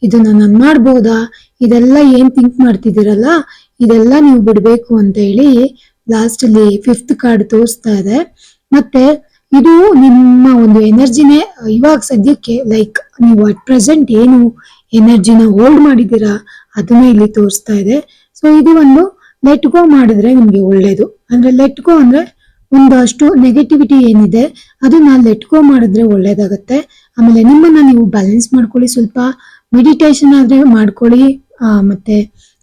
ಇದನ್ನ ನಾನು ಮಾಡ್ಬೋದಾ? ಇದೆಲ್ಲ ಏನ್ ಥಿಂಕ್ ಮಾಡ್ತಿದ್ದೀರಲ್ಲ? ಇದೆಲ್ಲ ನೀವು ಬಿಡ್ಬೇಕು ಅಂತ ಹೇಳಿ ಲಾಸ್ಟ್ ಅಲ್ಲಿ ಫಿಫ್ತ್ ಕಾರ್ಡ್ ತೋರಿಸ್ತಾ ಇದೆ. ಮತ್ತೆ ಇದು ನಿಮ್ಮ ಒಂದು ಎನರ್ಜಿನೇ, ಇವಾಗ ಸದ್ಯಕ್ಕೆ ಲೈಕ್ ನೀವು ಅಟ್ ಪ್ರೆಸೆಂಟ್ ಏನು ಎನರ್ಜಿನ ಹೋಲ್ಡ್ ಮಾಡಿದ್ದೀರಾ, ಅದನ್ನ ಇಲ್ಲಿ ತೋರಿಸ್ತಾ ಇದೆ. ಸೊ ಇದು ಒಂದು ಲೆಟ್ ಗೋ ಮಾಡಿದ್ರೆ ನಿಮ್ಗೆ ಒಳ್ಳೇದು. ಅಂದ್ರೆ ಲೆಟ್ ಗೋ ಅಂದ್ರೆ ಒಂದಷ್ಟು ನೆಗೆಟಿವಿಟಿ ಏನಿದೆ, ಅದನ್ನ ಲೆಟ್ ಗೋ ಮಾಡಿದ್ರೆ ಒಳ್ಳೇದಾಗತ್ತೆ. ಆಮೇಲೆ ನಿಮ್ಮನ್ನ ನೀವು ಬ್ಯಾಲೆನ್ಸ್ ಮಾಡ್ಕೊಳ್ಳಿ, ಸ್ವಲ್ಪ ಮೆಡಿಟೇಷನ್ ಆದ್ರೆ ಮಾಡ್ಕೊಳ್ಳಿ ಮತ್ತೆ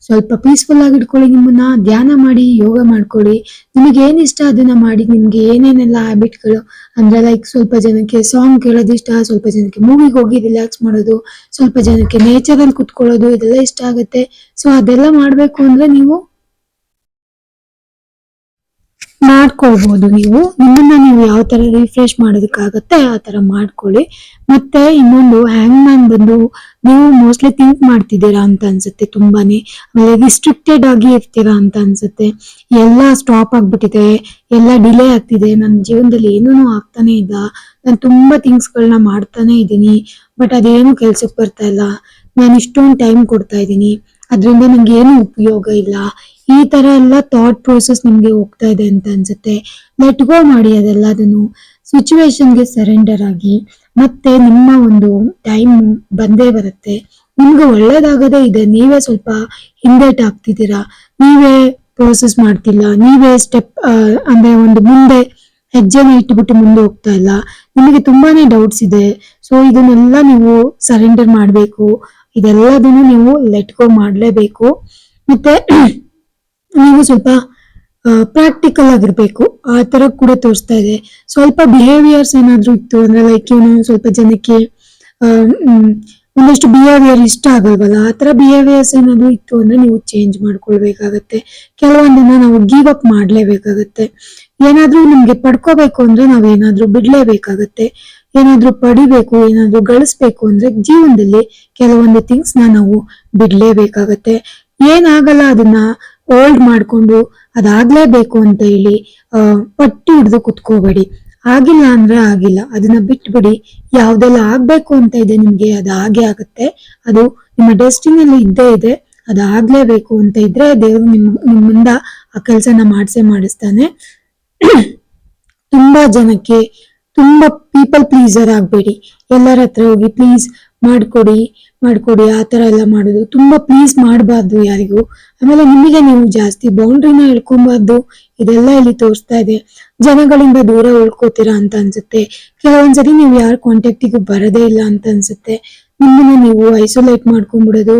ಸ್ವಲ್ಪ ಪೀಸ್ಫುಲ್ ಆಗಿ ಇಟ್ಕೊಳ್ಳಿ ನಿಮ್ಮನ್ನ, ಧ್ಯಾನ ಮಾಡಿ, ಯೋಗ ಮಾಡ್ಕೊಳ್ಳಿ. ನಿಮಗೆ ಏನ್ ಇಷ್ಟ ಅದನ್ನ ಮಾಡಿ, ನಿಮ್ಗೆ ಏನೇನೆಲ್ಲ ಹ್ಯಾಬಿಟ್ಗಳು ಅಂದ್ರೆ ಲೈಕ್ ಸ್ವಲ್ಪ ಜನಕ್ಕೆ ಸಾಂಗ್ ಕೇಳೋದು ಇಷ್ಟ, ಸ್ವಲ್ಪ ಜನಕ್ಕೆ ಮೂವಿಗೆ ಹೋಗಿ ರಿಲ್ಯಾಕ್ಸ್ ಮಾಡೋದು, ಸ್ವಲ್ಪ ಜನಕ್ಕೆ ನೇಚರ್ ಅಲ್ಲಿ ಕುತ್ಕೊಳ್ಳೋದು, ಇದೆಲ್ಲ ಇಷ್ಟ ಆಗುತ್ತೆ. ಸೊ ಅದೆಲ್ಲ ಮಾಡ್ಬೇಕು ಅಂದ್ರೆ ನೀವು ಮಾಡ್ಕೊಳ್ಬಹುದು ನೀವು. ನಿಮ್ಮನ್ನ ನೀವು ಯಾವ ತರ ರಿಫ್ರೆಶ್ ಮಾಡೋದಕ್ಕಾಗತ್ತೆ ಆ ತರ ಮಾಡ್ಕೊಳ್ಳಿ. ಮತ್ತೆ ಇನ್ನೊಂದು ಹ್ಯಾಂಗ್ ಮ್ಯಾನ್ ಬಂದು ನೀವು ಮೋಸ್ಟ್ಲಿ ಥಿಂಕ್ ಮಾಡ್ತಿದ್ದೀರಾ ಅಂತ ಅನ್ಸುತ್ತೆ ತುಂಬಾನೇ. ಆಮೇಲೆ ರಿಸ್ಟ್ರಿಕ್ಟೆಡ್ ಆಗಿ ಇರ್ತೀರಾ ಅಂತ ಅನ್ಸುತ್ತೆ. ಎಲ್ಲ ಸ್ಟಾಪ್ ಆಗ್ಬಿಟ್ಟಿದೆ. ಎಲ್ಲ ಡಿಲೇ ಆಗ್ತಿದೆ. ನನ್ನ ಜೀವನದಲ್ಲಿ ಏನೂ ಆಗ್ತಾನೆ ಇಲ್ಲ. ನಾನು ತುಂಬಾ ಥಿಂಗ್ಸ್ ಗಳನ್ನ ಮಾಡ್ತಾನೆ ಇದ್ದೀನಿ. ಬಟ್ ಅದೇನು ಕೆಲ್ಸಕ್ಕೆ ಬರ್ತಾ ಇಲ್ಲ. ನಾನು ಇಷ್ಟೊಂದು ಟೈಮ್ ಕೊಡ್ತಾ ಇದ್ದೀನಿ. ಅದರಿಂದ ನಂಗೆ ಏನು ಉಪಯೋಗ ಇಲ್ಲ. ಈ ತರ ಎಲ್ಲ ಥಾಟ್ ಪ್ರೋಸೆಸ್ ನಿಮ್ಗೆ ಹೋಗ್ತಾ ಇದೆ ಅಂತ ಅನ್ಸುತ್ತೆ. ಲೆಟ್ ಗೋ ಮಾಡಿ ಅದೆಲ್ಲದನ್ನು ಸಿಚುವೇಶನ್ಗೆ ಸರೆಂಡರ್ ಆಗಿ ಮತ್ತೆ ನಿಮ್ಮ ಒಂದು ಟೈಮ್ ಬಂದೇ ಬರುತ್ತೆ. ನಿಮ್ಗೆ ಒಳ್ಳೇದಾಗದೇ ಇದೆ, ನೀವೇ ಸ್ವಲ್ಪ ಹಿಂದೇಟ್ ಆಗ್ತಿದ್ದೀರಾ. ನೀವೇ ಪ್ರೋಸೆಸ್ ಮಾಡ್ತಿಲ್ಲ, ನೀವೇ ಸ್ಟೆಪ್ ಅಂದ್ರೆ ಒಂದು ಮುಂದೆ ಹೆಜ್ಜೆನ ಇಟ್ಬಿಟ್ಟು ಮುಂದೆ ಹೋಗ್ತಾ ಇಲ್ಲ. ನಿಮಗೆ ತುಂಬಾನೇ ಡೌಟ್ಸ್ ಇದೆ. ಸೊ ಇದನ್ನೆಲ್ಲ ನೀವು ಸರೆಂಡರ್ ಮಾಡಬೇಕು. ಇದೆಲ್ಲದನ್ನು ನೀವು ಲೆಟ್ ಗೋ ಮಾಡಲೇಬೇಕು. ಮತ್ತೆ ನೀವು ಸ್ವಲ್ಪ ಪ್ರಾಕ್ಟಿಕಲ್ ಆಗಿರ್ಬೇಕು. ಆ ತರ ಕೂಡ ತೋರಿಸ್ತಾ ಇದೆ. ಸ್ವಲ್ಪ ಬಿಹೇವಿಯರ್ಸ್ ಏನಾದ್ರೂ ಇತ್ತು ಅಂದ್ರೆ ಲೈಕ್ ಏನು ಸ್ವಲ್ಪ ಜನಕ್ಕೆ ಒಂದಷ್ಟು ಬಿಹೇವಿಯರ್ ಇಷ್ಟ ಆಗಲ್ವಲ್ಲ, ಆ ತರ ಬಿಹೇವಿಯರ್ಸ್ ಏನಾದ್ರು ಇತ್ತು ಅಂದ್ರೆ ನೀವು ಚೇಂಜ್ ಮಾಡ್ಕೊಳ್ಬೇಕಾಗತ್ತೆ. ಕೆಲವೊಂದನ್ನ ನಾವು ಗಿವ್ ಅಪ್ ಮಾಡ್ಲೇಬೇಕಾಗತ್ತೆ. ಏನಾದ್ರೂ ನಿಮ್ಗೆ ಪಡ್ಕೋಬೇಕು ಅಂದ್ರೆ ನಾವು ಏನಾದ್ರೂ ಬಿಡ್ಲೇಬೇಕಾಗತ್ತೆ. ಏನಾದ್ರೂ ಪಡಿಬೇಕು, ಏನಾದ್ರೂ ಗಳಿಸ್ಬೇಕು ಅಂದ್ರೆ ಜೀವನದಲ್ಲಿ ಕೆಲವೊಂದು ಥಿಂಗ್ಸ್ನ ನಾವು ಬಿಡ್ಲೇಬೇಕಾಗತ್ತೆ. ಏನಾಗಲ್ಲ ಅದನ್ನ ಹೋಲ್ಡ್ ಮಾಡ್ಕೊಂಡು ಅದಾಗ್ಲೇಬೇಕು ಅಂತ ಹೇಳಿ ಪಟ್ಟಿ ಹಿಡಿದು ಕುತ್ಕೋಬೇಡಿ. ಆಗಿಲ್ಲ ಅಂದ್ರೆ ಆಗಿಲ್ಲ. ಅದನ್ನ ಬಿಟ್ಬಿಡಿ. ಯಾವ್ದೆಲ್ಲ ಆಗ್ಬೇಕು ಅಂತ ಇದೆ ನಿಮ್ಗೆ, ಅದು ಹಾಗೆ ಆಗುತ್ತೆ. ಅದು ನಿಮ್ಮ ಡೆಸ್ಟಿನಲ್ಲಿ ಇದ್ದೇ ಇದೆ. ಅದು ಆಗ್ಲೇಬೇಕು ಅಂತ ಇದ್ರೆ ದೇವ್ರು ನಿಮ್ ನಿಮ್ಮಿಂದ ಆ ಕೆಲ್ಸನ ಮಾಡ್ಸೇ ಮಾಡಿಸ್ತಾನೆ. ತುಂಬಾ ಜನಕ್ಕೆ ತುಂಬಾ ಪೀಪಲ್ ಪ್ಲೀಸರ್ ಆಗಬೇಡಿ. ಎಲ್ಲರ ಹತ್ರ ಹೋಗಿ ಪ್ಲೀಸ್ ಮಾಡ್ಕೊಡಿ ಮಾಡ್ಕೊಡಿ, ಆ ತರ ಎಲ್ಲ ಮಾಡೋದು ತುಂಬಾ ಪ್ಲೀಸ್ ಮಾಡಬಾರ್ದು ಯಾರಿಗೂ. ಆಮೇಲೆ ನಿಮಗೆ ನೀವು ಜಾಸ್ತಿ ಬೌಂಡ್ರಿನ ಇಳ್ಕೊಬಾರ್ದು ಇದೆಲ್ಲ ಇಲ್ಲಿ ತೋರಿಸ್ತಾ ಇದೆ. ಜನಗಳಿಂದ ದೂರ ಉಳ್ಕೋತೀರಾ ಅಂತ ಅನ್ಸುತ್ತೆ. ಕೆಲವೊಂದ್ಸರಿ ನೀವು ಯಾರ ಕಾಂಟ್ಯಾಕ್ಟಿಗೂ ಬರೋದೇ ಇಲ್ಲ ಅಂತ ಅನ್ಸುತ್ತೆ. ನಿಮ್ಮನ್ನ ನೀವು ಐಸೋಲೇಟ್ ಮಾಡ್ಕೊಂಡ್ಬಿಡೋದು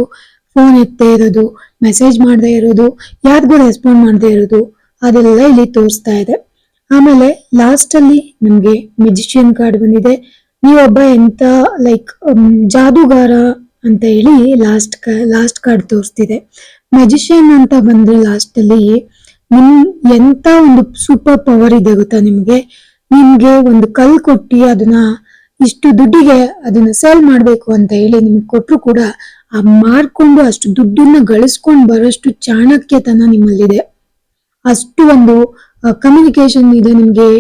ಫೋನ್ ಎತ್ತೇ ಇರೋದು ಮೆಸೇಜ್ ಮಾಡದೇ ಇರೋದು, ಯಾರಿಗೂ ರೆಸ್ಪಾಂಡ್ ಮಾಡದೇ ಇರೋದು, ಅದೆಲ್ಲ ಇಲ್ಲಿ ತೋರಿಸ್ತಾ ಇದೆ. ಆಮೇಲೆ ಲಾಸ್ಟ್ ಅಲ್ಲಿ ನಮ್ಗೆ ಮೆಜಿಷಿಯನ್ ಕಾರ್ಡ್ ಬಂದಿದೆ. ನೀವೊಬ್ಬ ಎಂತ ಲೈಕ್ ಜಾದೂಗಾರ ಅಂತ ಹೇಳಿ ಲಾಸ್ಟ್ ಲಾಸ್ಟ್ ಕಾರ್ಡ್ ತೋರಿಸ್ತಿದೆ. ಮೆಜಿಷಿಯನ್ ಅಂತ ಬಂದ್ರೆ ಲಾಸ್ಟ್ ಅಲ್ಲಿ ನಿಮ್ ಎಂತ ಒಂದು ಸೂಪರ್ ಪವರ್ ಇದೆ ಗೊತ್ತಾ ನಿಮ್ಗೆ? ನಿಮ್ಗೆ ಒಂದು ಕಲ್ ಕೊಟ್ಟಿ ಅದನ್ನ ಇಷ್ಟು ದುಡ್ಡಿಗೆ ಅದನ್ನ ಸೇಲ್ ಮಾಡ್ಬೇಕು ಅಂತ ಹೇಳಿ ನಿಮ್ಗೆ ಕೊಟ್ರು ಕೂಡ ಆ ಮಾರ್ಕೊಂಡು ಅಷ್ಟು ದುಡ್ಡನ್ನ ಗಳಿಸ್ಕೊಂಡ್ ಬರೋಷ್ಟು ಚಾಣಕ್ಯತನ ನಿಮ್ಮಲ್ಲಿದೆ. ಅಷ್ಟು ಒಂದು ಕಮ್ಯುನಿಕೇಶನ್ ಇದೆ ನಿಮಗೆ.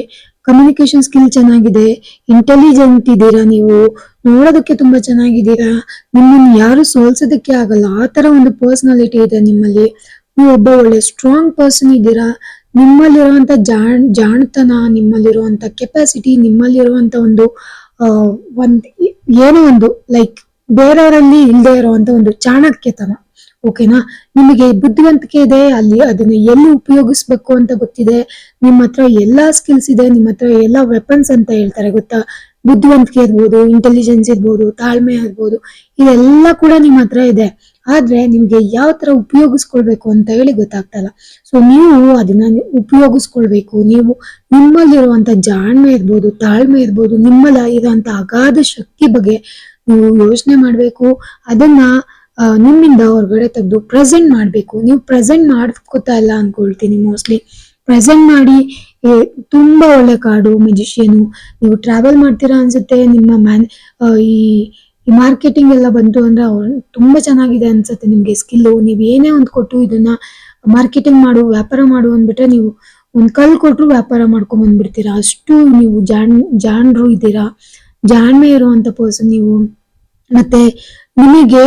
ಕಮ್ಯುನಿಕೇಶನ್ ಸ್ಕಿಲ್ ಚೆನ್ನಾಗಿದೆ. ಇಂಟೆಲಿಜೆಂಟ್ ಇದ್ದೀರಾ ನೀವು? ನೋಡೋದಕ್ಕೆ ತುಂಬಾ ಚೆನ್ನಾಗಿದ್ದೀರಾ? ನಿಮ್ಮನ್ನು ಯಾರು ಸೋಲ್ಸೋದಕ್ಕೆ ಆಗಲ್ಲ. ಆ ತರ ಒಂದು ಪರ್ಸನಾಲಿಟಿ ಇದೆ ನಿಮ್ಮಲ್ಲಿ. ನೀವು ಒಬ್ಬ ಒಳ್ಳೆ ಸ್ಟ್ರಾಂಗ್ ಪರ್ಸನ್ ಇದ್ದೀರಾ. ನಿಮ್ಮಲ್ಲಿರುವಂತ ಜಾಣ್, ಜಾಣತನ, ನಿಮ್ಮಲ್ಲಿರುವಂತ ಕೆಪಾಸಿಟಿ ನಿಮ್ಮಲ್ಲಿರುವಂತ ಒಂದು ಒಂದು, ಏನೋ ಒಂದು ಲೈಕ್ ಬೇರೆಯವರಲ್ಲಿ ಇಲ್ಲದೆ ಇರುವಂತ ಒಂದು ಚಾಣಕ್ಯತನ. ಓಕೆನಾ? ನಿಮಗೆ ಬುದ್ಧಿವಂತಿಕೆ ಇದೆ, ಅಲ್ಲಿ ಅದನ್ನ ಎಲ್ಲಿ ಉಪಯೋಗಿಸ್ಬೇಕು ಅಂತ ಗೊತ್ತಿದೆ. ನಿಮ್ಮ ಹತ್ರ ಎಲ್ಲಾ ಸ್ಕಿಲ್ಸ್ ಇದೆ, ನಿಮ್ಮ ಹತ್ರ ಎಲ್ಲಾ ವೆಪನ್ಸ್ ಅಂತ ಹೇಳ್ತಾರೆ ಗೊತ್ತಾ? ಬುದ್ಧಿವಂತಿಕೆ ಇರ್ಬೋದು ಇಂಟೆಲಿಜೆನ್ಸ್ ಇರ್ಬೋದು, ತಾಳ್ಮೆ ಇರ್ಬೋದು, ಇದೆಲ್ಲ ಕೂಡ ನಿಮ್ಮ ಹತ್ರ ಇದೆ. ಆದ್ರೆ ನಿಮ್ಗೆ ಯಾವ ತರ ಉಪಯೋಗಿಸ್ಕೊಳ್ಬೇಕು ಅಂತ ಹೇಳಿ ಗೊತ್ತಾಗ್ತಲ್ಲ. ಸೊ ನೀವು ಅದನ್ನ ಉಪಯೋಗಿಸ್ಕೊಳ್ಬೇಕು. ನೀವು ನಿಮ್ಮಲ್ಲಿರುವಂತ ಜಾಣ್ಮೆ ಇರ್ಬೋದು, ತಾಳ್ಮೆ ಇರ್ಬೋದು ನಿಮ್ಮಲ್ಲ ಇರುವಂತ ಅಗಾಧ ಶಕ್ತಿ ಬಗ್ಗೆ ನೀವು ಯೋಚನೆ ಮಾಡ್ಬೇಕು. ಅದನ್ನ ನಿಮ್ಮಿಂದ ಹೊರಗಡೆ ತೆಗೆದು ಪ್ರೆಸೆಂಟ್ ಮಾಡಬೇಕು. ನೀವು ಪ್ರೆಸೆಂಟ್ ಮಾಡ್ಕೋತಾ ಇಲ್ಲ ಅಂದ್ಕೊಳ್ತೀನಿ ಮೋಸ್ಟ್ಲಿ ಪ್ರೆಸೆಂಟ್ ಮಾಡಿ ತುಂಬಾ ಒಳ್ಳೆ ಕಾಡು ಮೆಜಿಷಿಯನು ನೀವು ಟ್ರಾವೆಲ್ ಮಾಡ್ತೀರಾ ಅನ್ಸುತ್ತೆ, ನಿಮ್ಮ ಮ್ಯಾನ್ ಈ ಮಾರ್ಕೆಟಿಂಗ್ ಎಲ್ಲ ಬಂತು ಅಂದ್ರೆ ತುಂಬಾ ಚೆನ್ನಾಗಿದೆ ಅನ್ಸುತ್ತೆ ನಿಮ್ಗೆ ಸ್ಕಿಲ್ಲು ನೀವು ಏನೇ ಒಂದು ಕೊಟ್ಟು ಇದನ್ನ ಮಾರ್ಕೆಟಿಂಗ್ ಮಾಡು, ವ್ಯಾಪಾರ ಮಾಡು ಅಂದ್ಬಿಟ್ರೆ ನೀವು ಒಂದು ಕಲ್ ಕೊಟ್ರು ವ್ಯಾಪಾರ ಮಾಡ್ಕೊಂಡ್ ಬಂದ್ಬಿಡ್ತೀರಾ. ಅಷ್ಟು ನೀವು ಜಾಣ್ ಜಾಣರು ಇದ್ದೀರಾ. ಜಾಣ್ಮೆ ಇರುವಂತ ಪರ್ಸನ್ ನೀವು. ಮತ್ತೆ ನಿಮಗೆ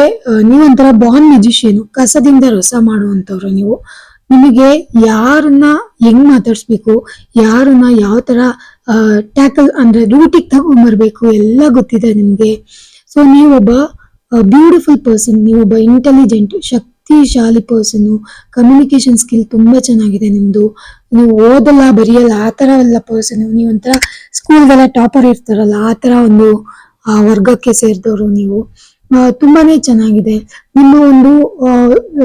ನೀವೊಂಥರ ಬಾನ್ ಮ್ಯೂಸಿಷಿಯನ್ ಕಸದಿಂದ ರಸ ಮಾಡುವಂಥವ್ರು ನೀವು. ನಿಮಗೆ ಯಾರನ್ನ ಹೆಂಗ್ ಮಾತಾಡಿಸ್ಬೇಕು, ಯಾರನ್ನ ಯಾವ ತರ ಟ್ಯಾಕಲ್ ಅಂದ್ರೆ ರೂಟಿಗೆ ತಗೊಂಡ್ಬರ್ಬೇಕು ಎಲ್ಲ ಗೊತ್ತಿದೆ ನಿಮ್ಗೆ. ಸೊ ನೀವೊಬ್ಬ ಬ್ಯೂಟಿಫುಲ್ ಪರ್ಸನ್ ನೀವೊಬ್ಬ ಇಂಟೆಲಿಜೆಂಟ್ ಶಕ್ತಿಶಾಲಿ ಪರ್ಸನ್ ಕಮ್ಯುನಿಕೇಶನ್ ಸ್ಕಿಲ್ ತುಂಬಾ ಚೆನ್ನಾಗಿದೆ ನಿಮ್ದು. ನೀವು ಓದಲ್ಲ, ಬರೆಯಲ್ಲ, ಆ ತರ ಎಲ್ಲ ಪರ್ಸನ್ ನೀವೊಂಥರ ಸ್ಕೂಲ್ಗೆಲ್ಲ ಟಾಪರ್ ಇರ್ತಾರಲ್ಲ, ಆ ತರ ಒಂದು ಆ ವರ್ಗಕ್ಕೆ ಸೇರಿದವರು ನೀವು. ತುಂಬಾನೇ ಚೆನ್ನಾಗಿದೆ. ನಿಮ್ಮ ಒಂದು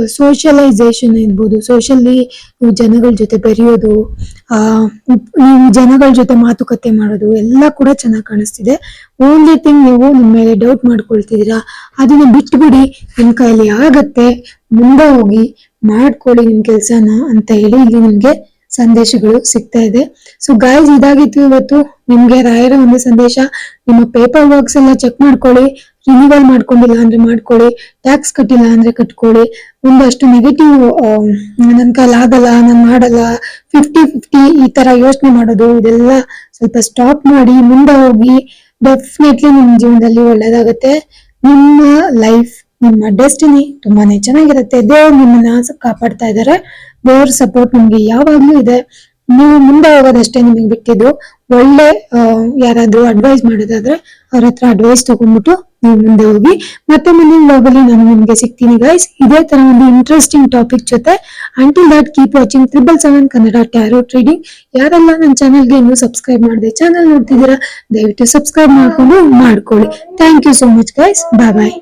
ಸೋಷಿಯಲೈಸೇಷನ್ ಇರ್ಬೋದು ಸೋಷಿಯಲಿ ನೀವು ಜನಗಳ ಜೊತೆ ಬೆರೆಯೋದು, ಆ, ನೀವು ಜನಗಳ ಜೊತೆ ಮಾತುಕತೆ ಮಾಡೋದು, ಎಲ್ಲ ಕೂಡ ಚೆನ್ನಾಗಿ ಕಾಣಿಸ್ತಿದೆ. ಓನ್ಲಿ ಥಿಂಗ್ ನೀವು ನಿಮ್ಮ ಮೇಲೆ ಡೌಟ್ ಮಾಡ್ಕೊಳ್ತಿದ್ದೀರಾ, ಅದನ್ನ ಬಿಟ್ಬಿಡಿ. ನಿಮ್ ಕೈಯಲ್ಲಿ ಆಗತ್ತೆ, ಮುಂದೆ ಹೋಗಿ ಮಾಡ್ಕೊಳ್ಳಿ ನಿಮ್ ಕೆಲ್ಸನ ಅಂತ ಹೇಳಿ ಇಲ್ಲಿ ನಿಮ್ಗೆ ಸಂದೇಶಗಳು ಸಿಗ್ತಾ ಇದೆ. ಸೊ ಗಾಯ್ಸ್ ಇದಾಗಿತ್ತು ಇವತ್ತು ನಿಮ್ಗೆ ರಾಯರ ಒಂದು ಸಂದೇಶ. ನಿಮ್ಮ ಪೇಪರ್ ವರ್ಕ್ಸ್ ಎಲ್ಲ ಚೆಕ್ ಮಾಡ್ಕೊಳ್ಳಿ. ರಿನಿವಲ್ ಮಾಡ್ಕೊಂಡಿಲ್ಲ ಅಂದ್ರೆ ಮಾಡ್ಕೊಳ್ಳಿ. ಟ್ಯಾಕ್ಸ್ ಕಟ್ಟಿಲ್ಲ ಅಂದ್ರೆ ಕಟ್ಕೊಳ್ಳಿ. ಒಂದಷ್ಟು ನೆಗೆಟಿವ್ ನನ್ ಆಗಲ್ಲ, ನಾನು ಮಾಡಲ್ಲ ಫಿಫ್ಟಿ ಫಿಫ್ಟಿ ಈ ತರ ಯೋಚನೆ ಮಾಡೋದು, ಇದೆಲ್ಲ ಸ್ವಲ್ಪ ಸ್ಟಾಪ್ ಮಾಡಿ ಮುಂದೆ ಹೋಗಿ ಡೆಫಿನೆಟ್ಲಿ ನಿಮ್ ಜೀವನದಲ್ಲಿ ಒಳ್ಳೇದಾಗತ್ತೆ. ನಿಮ್ಮ ಲೈಫ್ ನಿಮ್ಮ ಡೆಸ್ಟಿನಿ ತುಂಬಾನೇ ಚೆನ್ನಾಗಿರುತ್ತೆ. ದೇವ್ರು ನಿಮ್ಮನ್ನ ಕಾಪಾಡ್ತಾ ಇದ್ದಾರೆ. ದೇವ್ರ ಸಪೋರ್ಟ್ ನಿಮ್ಗೆ ಯಾವಾಗ್ಲೂ ಇದೆ. ನೀವು ಮುಂದೆ ಹೋಗೋದಷ್ಟೇ ನಿಮಗೆ ಬಿಟ್ಟಿದ್ದು. ಒಳ್ಳೆ ಯಾರಾದರೂ ಅಡ್ವೈಸ್ ಮಾಡೋದಾದ್ರೆ ಅವ್ರ ಹತ್ರ ಅಡ್ವೈಸ್ ತಗೊಂಡ್ಬಿಟ್ಟು ನೀವು ಮುಂದೆ ಹೋಗಿ. ಮತ್ತೆ ಮುಂದಿನ vlog ನಾನು ನಿಮ್ಗೆ ಸಿಗ್ತೀನಿ ಗೈಸ್ ಇದೇ ತರ ಒಂದು ಇಂಟ್ರೆಸ್ಟಿಂಗ್ ಟಾಪಿಕ್ ಜೊತೆ. Until that keep watching triple seven Kannada tarot reading ಯಾರೆಲ್ಲ ನನ್ನ ಚಾನಲ್ಗೆ ಇನ್ನೂ ಸಬ್ಸ್ಕ್ರೈಬ್ ಮಾಡಿದೆ ಚಾನಲ್ ನೋಡ್ತಿದ್ದೀರಾ, ದಯವಿಟ್ಟು ಸಬ್ಸ್ಕ್ರೈಬ್ ಮಾಡ್ಕೊಂಡು ಮಾಡ್ಕೊಳ್ಳಿ. Thank you so much guys bye bye